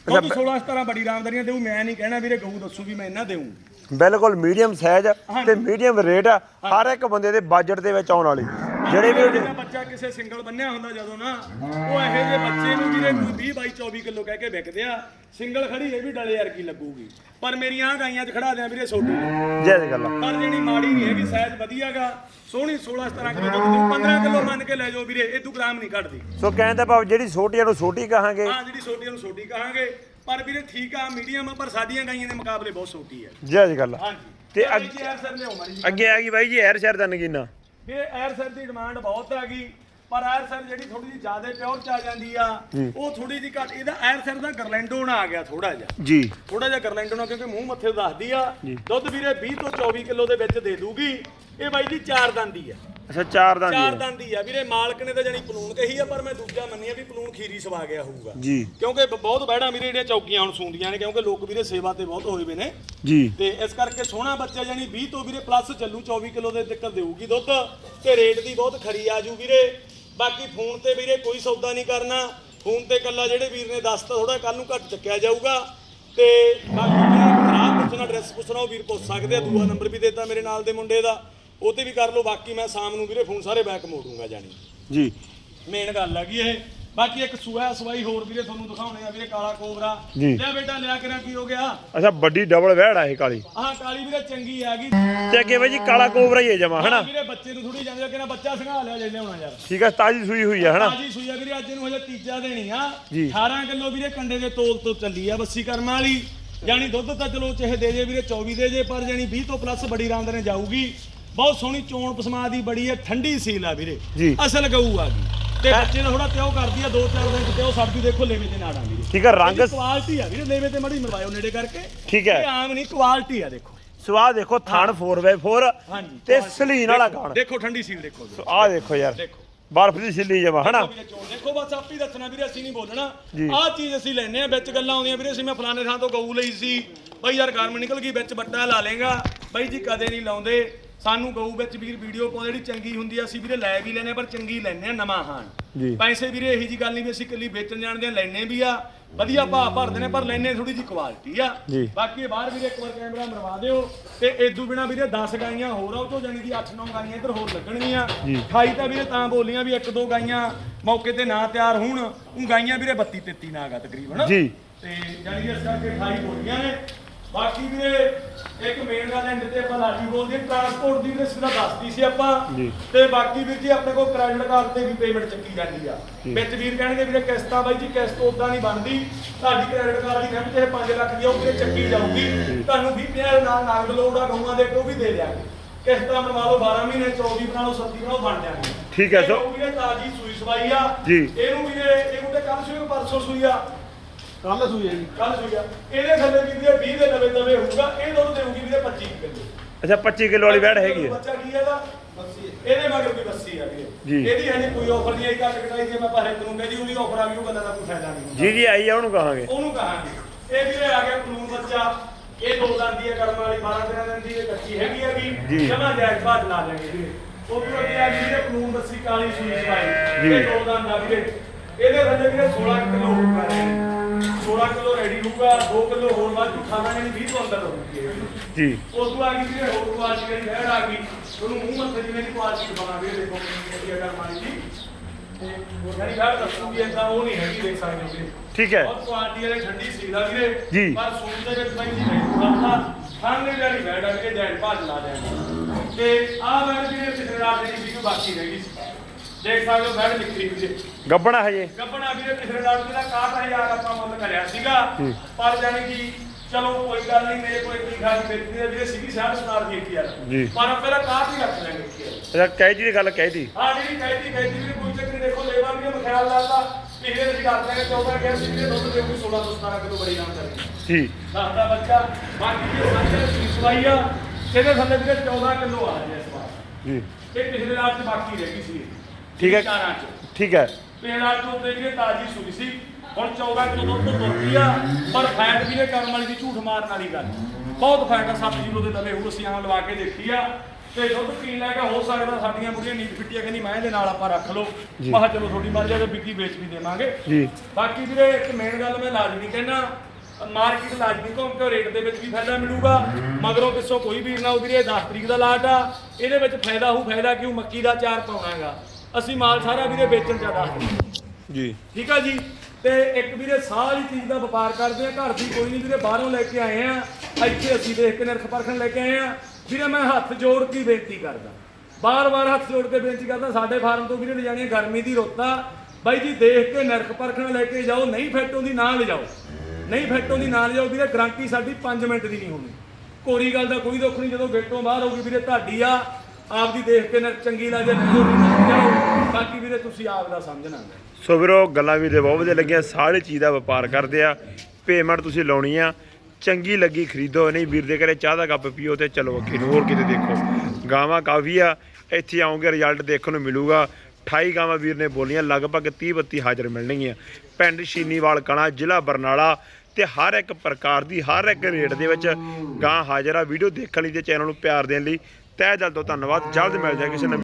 ਦੁੱਧ 16 17 ਬੜੀ ਰਾਮਦਾਰੀਆਂ ਦੇਊ ਮੈਂ ਨਹੀਂ ਕਹਿਣਾ ਵੀਰੇ ਗਊ ਦੱਸੂ ਵੀ ਮੈਂ ਇਹਨਾਂ ਦੇਊਂ। ਬਿਲਕੁਲ ਮੀਡੀਅਮ ਸਾਈਜ਼ ਤੇ ਮੀਡੀਅਮ ਰੇਟ ਆ ਹਰ ਇੱਕ ਬੰਦੇ ਦੇ ਬਜਟ ਦੇ ਵਿੱਚ ਆਉਣ ਵਾਲੀ। ਜਿਹੜੇ ਵੀ ਜਿਹੜਾ ਬੱਚਾ ਕਿਸੇ ਸਿੰਗਲ ਬੰਨਿਆ ਹੁੰਦਾ ਜਦੋਂ ਨਾ ਉਹ ਇਹੋ ਜਿਹੇ ਬੱਚੇ ਨੂੰ ਵੀਰੇ ਕੋਈ 20 22 24 ਕਿਲੋ ਕਹਿ ਕੇ ਵਿਕਦੇ ਆ। ਸਿੰਗਲ ਖੜੀ ਇਹ ਵੀ ਡਲੇ ਵਰਗੀ ਲੱਗੂਗੀ। ਪਰ ਮੇਰੀਆਂ ਆਹ ਗਾਈਆਂ 'ਚ ਖੜਾ ਦਿਆਂ ਵੀਰੇ ਛੋਟੀ। ਨੇ। ਜੈ ਗੱਲ ਆ ਪਰ ਜਿਹੜੀ ਮਾੜੀ ਨਹੀਂ ਹੈਗੀ ਸਾਈਜ਼ ਵਧੀਆਗਾ ਸੋਹਣੀ 16 17 ਕਿਲੋ ਦਿਓ 15 ਕਿਲੋ ਮੰਨ ਕੇ ਲੈ ਜਾਓ ਵੀਰੇ ਇਹ ਤੂੰ ਗ੍ਰਾਮ ਨਹੀਂ ਘਟਦੀ ਸੋ ਕਹਿੰਦਾ ਭਾਵ ਜਿਹੜੀ ਛੋਟੀਆਂ ਨੂੰ ਛੋਟੀ ਕਹਾਂਗੇ ਹਾਂ ਜਿਹੜੀ ਛੋਟੀ ਨੂੰ ਛੋਟੀ ਕਹਾਂਗੇ ਪਰ ਵੀਰੇ ਠੀਕ ਆ ਮੀਡੀਅਮ ਆ ਪਰ ਸਾਡੀਆਂ ਗਾਈਆਂ ਦੇ ਮੁਕਾਬਲੇ ਬਹੁਤ ਛੋਟੀ ਆ। ਜੈ ਦੀ ਗੱਲ ਆ। ਹਾਂਜੀ। ਤੇ ਜੀ ਐਰ ਸਰ ਲਿਓ ਮਾਰੀ ਜੀ ਅੱਗੇ ਆ ਗਈ ਬਾਈ ਜੀ ਐਰ ਸ਼ਹਿਰ ਦਾ ਨਗੀਨਾ। ਵੀ ਐਰ ਸਰ ਦੀ ਡਿਮਾਂਡ ਬਹੁਤ ਹੈਗੀ ਪਰ ਐਰ ਸਰ ਜਿਹੜੀ ਥੋੜੀ ਜਿਹੀ ਜ਼ਿਆਦਾ ਪਿਓਰ ਚ ਆ ਜਾਂਦੀ ਆ ਉਹ ਥੋੜੀ ਜਿਹੀ ਘੱਟ। ਇਹਦਾ ਐਰ ਸਰ ਦਾ ਗਰਲੈਂਡੋ ਨਾ ਆ ਗਿਆ ਥੋੜਾ ਜਿਹਾ। ਜੀ। ਥੋੜਾ ਜਿਹਾ ਗਰਲੈਂਡੋ ਨਾ ਕਿਉਂਕਿ ਮੂੰਹ ਮੱਥੇ ਦੱਸਦੀ ਆ ਦੁੱਧ ਵੀਰੇ 20 ਤੋਂ 24 ਕਿਲੋ ਦੇ ਵਿੱਚ ਦੇ ਦੂਗੀ। ਇਹ ਬਾਈ ਜੀ ਚਾਰ ਦੰਦ ਆ। ਅੱਛਾ ਚਾਰ ਦੰਦ ਚਾਰ ਹੀ ਦੰਦੀ ਆ। ਵੀਰੇ ਮਾਲਕ ਨੇ ਤਾਂ ਜਾਨੀ ਪਲੂਣ ਕਹੀ ਆ ਪਰ ਮੈਂ ਦੂਜਾ ਮੰਨਿਆ ਵੀ ਪਲੂਣ ਖੀਰੀ ਸਵਾ ਗਿਆ ਹੋਊਗਾ। ਜੀ। ਕਿਉਂਕਿ ਬਹੁਤ ਬਹਿੜਾ ਵੀਰੇ ਜਿਹੜੀਆਂ ਚੌਕੀਆਂ ਹੁਣ ਸੂੰਦੀਆਂ ਨੇ ਕਿਉਂਕਿ ਲੋਕ ਵੀਰੇ ਸੇਵਾ ਤੇ ਬਹੁਤ ਹੋਏ ਵੇ ਨੇ। ਜੀ। ਤੇ ਇਸ ਕਰਕੇ ਸੋਹਣਾ ਬੱਚਾ ਜਾਨੀ 20 ਤੋਂ ਵੀਰੇ ਪਲੱਸ ਚੱਲੂ 24 ਕਿਲੋ ਦੇ ਤੱਕ ਦੇਊਗੀ ਦੁੱਧ ਤੇ ਰੇਟ ਦੀ ਬਹੁਤ ਖਰੀ ਆਜੂ ਵੀਰੇ। ਬਾਕੀ ਫੋਨ ਤੇ ਵੀਰੇ ਕੋਈ ਸੌਦਾ ਨਹੀਂ ਕਰਨਾ। ਫੋਨ ਤੇ ਕੱਲਾ ਜਿਹੜੇ ਵੀਰ ਨੇ ਦੱਸਤਾ ਥੋੜਾ ਕੱਲ ਨੂੰ ਘੱਟ ਚੱਕਿਆ ਜਾਊਗਾ। ਤੇ ਬਾਕੀ ਵੀਰੇ ਰਾਹ ਪੁੱਛਣਾ ਐਡਰੈਸ ਪੁੱਛਣਾ ਉਹ ਵੀਰ ਪੁੱਛ ਸਕਦੇ ਆ। ਦੂਆ ਨੰਬਰ ਵੀ ਦਿੱਤਾ ਮੇਰੇ ਨਾਲ ਦੇ ਮੁੰਡੇ ਦਾ। ਉਹ ਤੇ ਵੀ ਕਰ ਲਓ ਬਾਕੀ ਮੈਂ ਸ਼ਾਮ ਨੂੰ ਵੀਰੇ ਫੋਨ ਸਾਰੇ ਬੈਕ ਮੋੜੂੰਗਾ ਜਾਨੀ ਜੀ। ਮੇਨ ਗੱਲ ਹੈਗੀ ਇਹ? ਬਾਕੀ ਇੱਕ ਸੂਆ ਸਵਾਈ ਹੋਰ ਵੀਰੇ ਤੁਹਾਨੂੰ ਦਿਖਾਉਣੇ ਆ ਵੀਰੇ ਕਾਲਾ ਕੋਬਰਾ। ਜੀ। ਲਿਆ ਬੇਟਾ ਲਿਆ ਕਰਾਂ ਕੀ ਹੋ ਗਿਆ? ਅੱਛਾ ਵੱਡੀ ਡਬਲ ਵਹਿੜ ਆ ਇਹ ਕਾਲੀ। ਆਹ ਕਾਲੀ ਵੀਰੇ ਚੰਗੀ ਹੈਗੀ ਤੇ ਅੱਗੇ ਬਾਈ ਜੀ ਕਾਲਾ ਕੋਬਰਾ ਹੀ ਹੈ ਜਮਾ ਹਨਾ? ਵੀਰੇ ਬੱਚੇ ਨੂੰ ਥੋੜੀ ਜਾਂਦੇ ਕਿ ਨਾ ਬੱਚਾ ਸੰਘਾ ਲਿਆ ਜੇ ਲਿਆਉਣਾ ਯਾਰ। ਠੀਕ ਹੈ ਤਾਜੀ ਸੂਈ ਹੋਈ ਆ ਹਨਾ? ਤਾਜੀ ਸੂਈ ਆ ਵੀਰੇ ਅੱਜ ਇਹਨੂੰ ਹਜੇ ਤੀਜਾ ਦੇਣੀ ਆ। ਜੀ। 18 ਕਿਲੋ ਵੀਰੇ ਕੰਡੇ ਦੇ ਤੋਲ ਤੋਂ ਚੱਲੀ ਆ ਬੱਸੀ ਕਰਮ ਵਾਲੀ। ਯਾਨੀ ਦੁੱਧ ਤਾਂ ਚਲੋ ਚਾਹੇ ਦੇ ਜੇ ਵੀਰੇ 24 ਦੇ ਜੇ ਪਰ ਯਾਨੀ 20 ਤੋਂ ਪਲੱਸ ਬੜੀ ਰਾਂਦ ਨੇ ਜਾਊਗੀ। ਬਹੁਤ ਸੋਹਣੀ ਚੋਣ ਪਸਮਾ ਦੀ ਬੜੀ ਹੈ ਠੰਡੀ ਸੀਲ ਆ ਵੀਰੇ। ਜੀ। ਅਸਲ ਗਊ ਆ ਗਈ ਤੇ ਬੱਚੇ ਦਾ ਥੋੜਾ ਤਿਉ ਕਰਦੀ ਆ 2-4 ਦਿਨ ਤੇ ਉਹ ਸੜਦੀ ਦੇਖੋ ਲੇਵੇ ਤੇ ਨਾੜਾਂ ਵੀਰੇ। ਠੀਕ ਹੈ ਰੰਗ ਕੁਆਲਿਟੀ ਆ ਵੀਰੇ ਲੇਵੇ ਤੇ ਮੜੀ ਮਰਵਾਇਓ ਨੇੜੇ ਕਰਕੇ। ਠੀਕ ਹੈ। ਇਹ ਆਮ ਨਹੀਂ ਕੁਆਲਿਟੀ ਆ ਦੇਖੋ। ਸਵਾਹ ਦੇਖੋ ਥਣ 4x4 ਹਾਂਜੀ ਤੇ ਸਲੀਨ ਵਾਲਾ ਗਾਣ ਦੇਖੋ ਠੰਡੀ ਸੀਲ ਦੇਖੋ ਵੀਰੇ। ਆਹ ਦੇਖੋ ਯਾਰ। ਦੇਖੋ। ਬਰਫ ਦੀ ਛਿੱਲੀ ਜਮਾ ਹਨਾ? ਵੀਰੇ ਚੋਣ ਦੇਖੋ ਬਸ ਆਪ ਹੀ ਦੱਸਣਾ ਵੀਰੇ ਅਸੀਂ ਨਹੀਂ ਬੋਲਣਾ। ਜੀ। ਆਹ ਚੀਜ਼ ਅਸੀਂ ਲੈਨੇ ਆ ਵਿੱਚ ਗੱਲਾਂ ਆਉਂਦੀਆਂ ਵੀਰੇ ਅਸੀਂ ਮੈਂ ਫਲਾਣੇ ਥਾਂ ਤੋਂ ਗਊ ਲਈ ਸੀ। ਬਈ ਯਾਰ ਗਰਮ ਨਿਕਲ ਗਈ ਵਿੱਚ ਬੱਟਾ ਲਾ ਲੇਗਾ ਬਈ ਜੀ ਕਦੇ ਨਹੀਂ ਲਾਉਂਦੇ। ਸਾਨੂੰ ਗਊ ਵਿੱਚ ਵੀਰ ਵੀਡੀਓ ਪਾਉਂਦੇ ਜਿਹੜੀ ਚੰਗੀ ਹੁੰਦੀ ਆ ਅਸੀਂ ਵੀਰੇ ਲੈ ਵੀ ਲੈਨੇ ਪਰ ਚੰਗੀ ਲੈਨੇ ਆ ਨਵਾਂ ਹਾਨ। ਪੈਸੇ ਵੀਰੇ ਇਹੀ ਜੀ ਗੱਲ ਨਹੀਂ ਵੀ ਅਸੀਂ ਇਕੱਲੀ ਵੇਚਣ ਜਾਣਦੇ ਆ ਲੈਨੇ ਵੀ ਆ ਵਧੀਆ ਭਾਅ ਭਰਦੇ ਨੇ ਪਰ ਲੈਨੇ ਥੋੜੀ ਜੀ ਕੁਆਲਿਟੀ ਆ। ਬਾਕੀ ਇਹ ਬਾਹਰ ਵੀਰੇ ਇੱਕ ਵਾਰ ਕੈਮਰਾ ਮਰਵਾ ਦਿਓ ਤੇ ਇਦੋਂ ਬਿਨਾ ਵੀਰੇ 10 ਗਾਈਆਂ ਹੋਰ ਆ ਉਹ ਤੋਂ ਜਾਣੀ ਦੀ 8-9 ਗਾਈਆਂ ਇੱਧਰ ਹੋਰ ਲੱਗਣਗੀਆਂ ਜੀ। 28 ਤਾਂ ਵੀਰੇ ਤਾਂ ਬੋਲੀਆਂ ਵੀ ਇੱਕ ਦੋ ਗਾਈਆਂ ਮੌਕੇ ਤੇ ਨਾ ਤਿਆਰ ਹੋਣ ਉਹ ਗਾਈਆਂ ਵੀਰੇ 32 33 ਨਾਗਾ ਤਕਰੀਬਨ ਜੀ। ਤੇ ਜਾਣੀ ਕਿ ਇਸ ਕਰਕੇ 28 ਬੋਲੀਆਂ ਨੇ ਬਾਕੀ ਵੀਰੇ ਇੱਕ ਮੇਨ ਗੱਲ ਐਂਡ ਤੇ ਆਪਾਂ ਲਾਜੀ ਬੋਲਦੇ ਟਰਾਂਸਪੋਰਟ ਦੀ ਵੀਰੇ ਸਿੱਧਾ ਦੱਸਦੀ ਸੀ ਆਪਾਂ। ਤੇ ਬਾਕੀ ਵੀਰ ਜੀ ਆਪਣੇ ਕੋਲ ਕ੍ਰੈਡਿਟ ਕਾਰਡ ਤੇ ਵੀ ਪੇਮੈਂਟ ਚੱਕੀ ਜਾਂਦੀ ਆ। ਵਿੱਚ ਵੀਰ ਕਹਿਣਗੇ ਵੀਰੇ ਕਿਸ਼ਤਾਂ ਬਾਈ ਜੀ ਕਿਸ਼ਤ ਉਦਾਂ ਨਹੀਂ ਬਣਦੀ। ਤੁਹਾਡੀ ਕ੍ਰੈਡਿਟ ਕਾਰਡ ਦੀ ਲਿਮਟ ਇਹ 5 ਲੱਖ ਦੀ ਆ, ਉਹ ਵੀਰੇ ਚੱਕੀ ਜਾਊਗੀ। ਤੁਹਾਨੂੰ 20 50 ਨਾਲ ਨਗਦ ਲੋੜ ਆ ਗਊਆਂ ਦੇ ਕੋ ਵੀ ਦੇ ਦਿਆਂਗੇ। ਕਿਸ਼ਤਾਂ ਬਣਵਾ ਲਓ 12 ਮਹੀਨੇ 24 ਬਣਾ ਲਓ 37 ਬਣਾ ਲਓ ਬਣ ਜਾਣਗੇ ਠੀਕ ਹੈ, ਇਹ ਸੋ- ਗਊ ਵੀਰੇ ਤਾਜੀ ਸੂਈ ਸਵਾਈ ਆ। ਜੀ। ਇਹਨੂੰ ਵੀਰੇ ਇਹ ਮੁੰਡੇ ਕੱਲ ਸੂਈ ਪਰਸੋਂ ਸੂਈ ਆ। ਕੱਲ ਸੂਈ ਹੈ ਜੀ। ਕੱਲ ਸੂਈ ਆ। ਇਹਦੇ ਥੱਲੇ ਵੀ ਵੀਰੇ 20 ਦੇ ਨਵੇਂ ਨਵੇਂ ਹੋਊਗਾ ਇਹ ਦੁੱਧ ਦੇਊਗੀ ਵੀਰੇ 25 ਕਿਲੋ। ਅੱਛਾ 25 ਕਿਲੋ ਵਾਲੀ ਵਹਿੜ ਹੈਗੀ ਹੈ। ਬੱਚਾ ਕੀ ਇਹਦਾ? ਇਹਦੇ ਮਗਰ ਵੀ ਬੱਸੀ ਆ ਜੀ। ਵੀਰੇ ਇਹਦੀ ਹਜੇ ਕੋਈ ਆਫਰ ਨਹੀਂ ਆਈ ਘੱਟ ਕਟਾਈ ਜੇ ਮੈਂ ਪਾਸੇ ਕਰੂੰਗਾ ਜੀ ਉਹਦੀ ਆਫਰ ਆ ਗਈ ਉਹ ਗੱਲਾਂ ਦਾ ਕੋਈ ਫਾਇਦਾ ਨਹੀਂ ਹੁੰਦਾ। ਜੀ ਜੀ ਆਈ ਆ ਉਹਨੂੰ ਕਹਾਂਗੇ। ਉਹਨੂੰ ਕਹਾਂਗੇ। ਇਹ ਵੀਰੇ ਆ ਗਿਆ ਕਾਨੂੰਨ ਬੱਚਾ। ਇਹ ਦੋ ਦੰਦੀ ਹੈ ਕਰਮ ਵਾਲੀ 12 13 ਦਿਨ ਦੀ ਇਹ ਕੱਚੀ ਹੈਗੀ ਆ ਜੀ। ਵੀ ਜਮਾ ਜਾਇਜ਼ ਬਾਤ ਲਾ ਲੈਣਗੇ ਵੀਰੇ। ਉਹ ਤੋਂ ਅੱਗੇ ਆ ਵੀਰੇ ਕਾਨੂੰਨ ਬੱਸੀ ਕਾਲੀ ਸੂਈ ਸਵਾਈ। ਜੀ। ਇਹ ਦੋ ਦੰਦ ਆ ਵੀਰੇ। ਇਹਦੇ ਥੱਲੇ ਵੀਰੇ 16 ਕਿਲੋ ਹੋਊਗਾ। 16 ਕਿਲੋ ਰੈਡੀ ਹੋਊਗਾ 2 ਕਿਲੋ ਹੋਰ ਬਾਅਦ ਚ ਖਾਣਾ ਯਾਨੀ 20 ਤੋਂ ਅੰਦਰ ਹੋਊਗੀ। ਜੀ। ਉਸ ਤੋਂ ਆ ਗਈ ਵੀਰੇ ਹੋਰ ਕੁਆਲਿਟੀ ਵਾਲੀ ਵਹਿੜ ਆ ਗਈ ਉਹਨੂੰ ਮੂੰਹ ਮੱਥੇ ਜਿਵੇਂ ਦੀ ਕੁਆਲਿਟੀ ਬਣਾ ਵੀਰੇ ਦੇਖੋ ਵਧੀਆ ਕਰ ਮਾਰੀ ਜੀ। ਤੇ ਯਾਨੀ ਵਹਿੜ ਦੱਸੂਗੀ ਏਦਾਂ ਉਹ ਨਹੀਂ ਹੈਗੀ ਦੇਖ ਸਕਦੇ ਹੋ ਵੀਰੇ। ਠੀਕ ਹੈ। ਬਹੁਤ ਕੁਆਲਿਟੀ ਵਾਲੀ ਠੰਡੀ ਸੀਲ ਆ ਵੀਰੇ। ਜੀ। ਪਰ ਸੂਟ ਦੇ ਵਿੱਚ ਜੀ ਨਹੀਂ ਖਾਂਦਾ ਖਾਣੇ ਵਾਲੀ ਵਹਿੜ ਆ ਵੀਰੇ ਜੈਨ ਭਾਜ ਲਾ ਦੇਣਾ। ਤੇ ਆਹ ਵਹਿੜ ਵੀਰੇ ਪਿਛਲੇ ਰਾਤ ਦੀ ਬਾਕੀ ਰਹਿ ਗਈ ਸੀ। ਦੇਖ ਸਕਦੇ ਹੋ ਵਹਿੜ ਨਿਕਲੀ ਵੀਰੇ ਗੱਬਣਾ ਹਜੇ? ਗੱਬਣਾ ਵੀਰੇ ਪਿਛਲੇ ਨਾਲ ਜਿਹੜਾ 61000 ਆਪਾਂ ਮੁੱਲ ਕਰਿਆ ਸੀਗਾ। ਪਰ ਜਾਨੀ ਕਿ ਚਲੋ ਕੋਈ ਗੱਲ ਨਹੀਂ ਮੇਰੇ ਕੋਲ ਇੰਨੀ ਖਾਸ ਵੇਚਦੀ ਹੈ। ਵੀਰੇ ਸੀਗੀ 70000 ਦੀ ਇੱਕ ਯਾਰ। ਜੀ। ਪਰ ਆਪਾਂ ਪਹਿਲਾਂ ਕਾਹ ਹੀ ਰੱਖ ਲਾਂਗੇ ਅੱਛਾ ਕਹਿ ਜੀ ਦੀ ਗੱਲ ਕਹਿਤੀ ਹਾਂ ਜਿਹੜੀ ਕਹਿੰਦੀ ਕਹਿੰਦੀ ਵੀ ਕੋਈ ਚੱਕਰ ਨੀ, ਦੇਖੋ ਲੇਵਾ ਵੀ ਮੈਂ ਖਿਆਲ ਲਾਤਾ ਪਿਛਲੇ ਅਸੀਂ ਕਰ ਦਾਂਗੇ 14 ਗਿਆ ਸੀ ਵੀਰੇ ਦੁੱਧ ਦੇ ਕੋਈ 16 ਤੋਂ 17 ਕਿਲੋ ਬੜੀ ਨਾਮ ਚੱਲਦੀ ਜੀ। ਦੱਸਦਾ ਬੱਚਾ ਬਾਕੀ ਜੇ ਸਾਂਝੇ ਸੀ ਸਵਾਈ ਆ ਇਹਦੇ ਥੱਲੇ ਵੀਰੇ 14 ਕਿਲੋ ਆ ਜੀ ਇਸ ਵਾਰ। ਜੀ। ਇਹ ਪਿਛਲੇ ਰਾਤ ਚ ਬਾਕੀ ਰਹਿ ਗਈ ਸੀ। ਠੀਕ ਹੈ। ਚਾਰਾਂ ਚ। ਠੀਕ ਹੈ। ਪੇੜਾ ਤੋਂ ਵੀਰੇ ਤਾਜੀ ਸੂਈ ਸੀ। ਹੁਣ 14 ਕਿਲੋ ਦੁੱਧ ਤੋਂ ਤੁਰਦੀ ਆ ਪਰ ਫੈਟ ਵੀਰੇ ਕਰਨ ਵਾਲੀ ਦੀ ਝੂਠ ਮਾਰਨ ਵਾਲੀ ਗੱਲ। ਬਹੁਤ ਫੈਟ ਆ 7 ਕਿਲੋ ਦੇ ਦਵੇ ਉਹ ਅਸੀਂ ਆਮ ਲਵਾ ਕੇ ਦੇਖੀ ਆ। ਤੇ ਦੁੱਧ ਪੀਣ ਲੱਗਾ ਹੋ ਸਕਦਾ ਸਾਡੀਆਂ ਬੁੜੀਆਂ ਨੀਂਦ ਫਿੱਟੀਆਂ ਕਹਿੰਦੀ ਮੈਂ ਇਹਦੇ ਨਾਲ ਆਪਾਂ ਰੱਖ ਲਓ। ਮੈਂ ਕਿਹਾ ਚਲੋ ਥੋੜੀ ਮਰਜ਼ੀ ਆ ਤੇ ਬਿੱਕੀ ਵੇਚ ਵੀ ਦੇਵਾਂਗੇ। ਜੀ। ਬਾਕੀ ਵੀਰੇ ਇੱਕ ਮੇਨ ਗੱਲ ਮੈਂ ਲਾਜ਼ਮੀ ਕਹਿਣਾ ਮਾਰਕੀਟ ਲਾਜ਼ਮੀ ਘੁੰਮ ਕੇ ਰੇਟ ਦੇ ਵਿੱਚ ਵੀ ਫਾਇਦਾ ਮਿਲੂਗਾ। ਮਗਰੋਂ ਪਿੱਛੋਂ ਕੋਈ ਵੀਰ ਨਾ ਉਹ ਵੀਰੇ 10 ਤਰੀਕ ਦਾ ਲਾਟ ਆ। ਇਹਦੇ ਵਿੱਚ ਫਾਇਦਾ ਹੋਊ ਫਾਇਦਾ ਕਿਉਂ? ਮੱਕੀ ਦਾ ਚਾਰ ਪਾਉਣਾਗਾ। ਅਸੀਂ ਮਾਲ ਸਾਰਾ ਵੀਰੇ ਵੇਚਣ ਚ 10 ਤਰੀਕ ਜੀ। ਠੀਕ ਆ ਜੀ? ਤੇ ਇੱਕ ਵੀਰੇ ਸਾਰੀ ਚੀਜ਼ ਦਾ ਵਪਾਰ ਕਰਦੇ ਆ ਘਰ ਦੀ ਕੋਈ ਨਹੀਂ ਵੀਰੇ ਬਾਹਰੋਂ ਲੈ ਕੇ ਆਏ ਆ। ਇੱਥੇ ਅਸੀਂ ਦੇਖ ਕੇ ਨਿਰਖ ਪਰਖਣ ਲੈ ਕੇ ਆਏ ਆ। ਵੀਰੇ ਮੈਂ ਹੱਥ ਜੋੜ ਕੇ ਬੇਨਤੀ ਕਰਦਾ। ਬਾਰ-ਬਾਰ ਹੱਥ ਜੋੜ ਕੇ ਬੇਨਤੀ ਕਰਦਾ ਸਾਡੇ ਫਾਰਮ ਤੋਂ ਵੀਰੇ ਲਿਜਾਣੀ ਹੈ ਗਰਮੀ ਦੀ ਰੁੱਤ ਆ। ਬਾਈ ਜੀ ਦੇਖ ਕੇ ਨਿਰਖ ਪਰਖਣ ਲੈ ਕੇ ਜਾਓ ਨਹੀਂ ਫਿੱਟ ਹੁੰਦੀ ਨਾ ਲਿਜਾਓ। ਨਹੀਂ ਫਿੱਟ ਹੁੰਦੀ ਨਾ ਲਿਜਾਓ ਵੀਰੇ ਗਰੰਟੀ ਸਾਡੀ 5 ਮਿੰਟ ਦੀ ਨਹੀਂ ਹੋਣੀ। ਕੋਰੀ ਗੱਲ ਦਾ ਕੋਈ ਦੁੱਖ ਨਹੀਂ ਜਦੋਂ ਗੇਟੋਂ ਬਾਹਰ ਹੋਊਗੀ ਵੀਰੇ ਤੁਹਾਡੀ ਆ। ਆਪਦੀ ਦੇਖ ਕੇ ਨਿਰਖ ਚੰਗੀ ਲੱਗੇ ਨਹੀਂ ਨਾ ਜਾਓ ਬਾਕੀ ਵੀਰੇ ਤੁਸੀਂ ਆਪ ਦਾ ਸਮਝਣਾ ਸੋ ਵੀਰੋ, ਗੱਲਾਂ ਵੀ ਦੇ ਬਹੁਤ ਵਧੀਆ ਲੱਗੀਆਂ, ਸਾਰੇ ਚੀਜ਼ ਦਾ ਵਪਾਰ ਕਰਦੇ ਆ ਪੇਮੈਂਟ ਤੁਸੀਂ ਲਾਉਣੀ ਆ, ਚੰਗੀ ਲੱਗੀ ਖਰੀਦੋ, ਨਹੀਂ ਵੀਰ ਦੇ ਘਰੇ ਚਾਹ ਦਾ ਕੱਪ ਪੀਓ ਤੇ ਚਲੋ ਅੱਗੇ ਨੂੰ ਹੋਰ ਕਿਤੇ ਦੇਖੋ। ਗਾਵਾਂ ਕਾਫੀ ਆ, ਇੱਥੇ ਆਉਂਗੇ ਰਿਜ਼ਲਟ ਦੇਖਣ ਨੂੰ ਮਿਲੂਗਾ। 28 ਗਾਵਾਂ ਵੀਰ ਨੇ ਬੋਲੀਆਂ, ਲਗਭਗ 30 32 ਹਾਜ਼ਰ ਮਿਲਣਗੀਆਂ। ਪਿੰਡ ਸ਼ੀਨੀਵਾਲ ਕਲਾਂ, ਜ਼ਿਲ੍ਹਾ ਬਰਨਾਲਾ ਤੇ ਹਰ ਇੱਕ ਪ੍ਰਕਾਰ ਦੀ, ਹਰ ਇੱਕ ਰੇਟ ਦੇ ਵਿੱਚ ਗਾਂ ਹਾਜ਼ਰ ਆ। ਵੀਡੀਓ ਦੇਖਣ ਲਈ ਤੇ ਚੈਨਲ ਨੂੰ ਪਿਆਰ ਦੇਣ ਲਈ ਤਹਿ ਦਿਲ ਤੋਂ ਧੰਨਵਾਦ। ਜਲਦ ਮਿਲ ਜਾਏ ਕਿਸੇ ਨਵੀਂ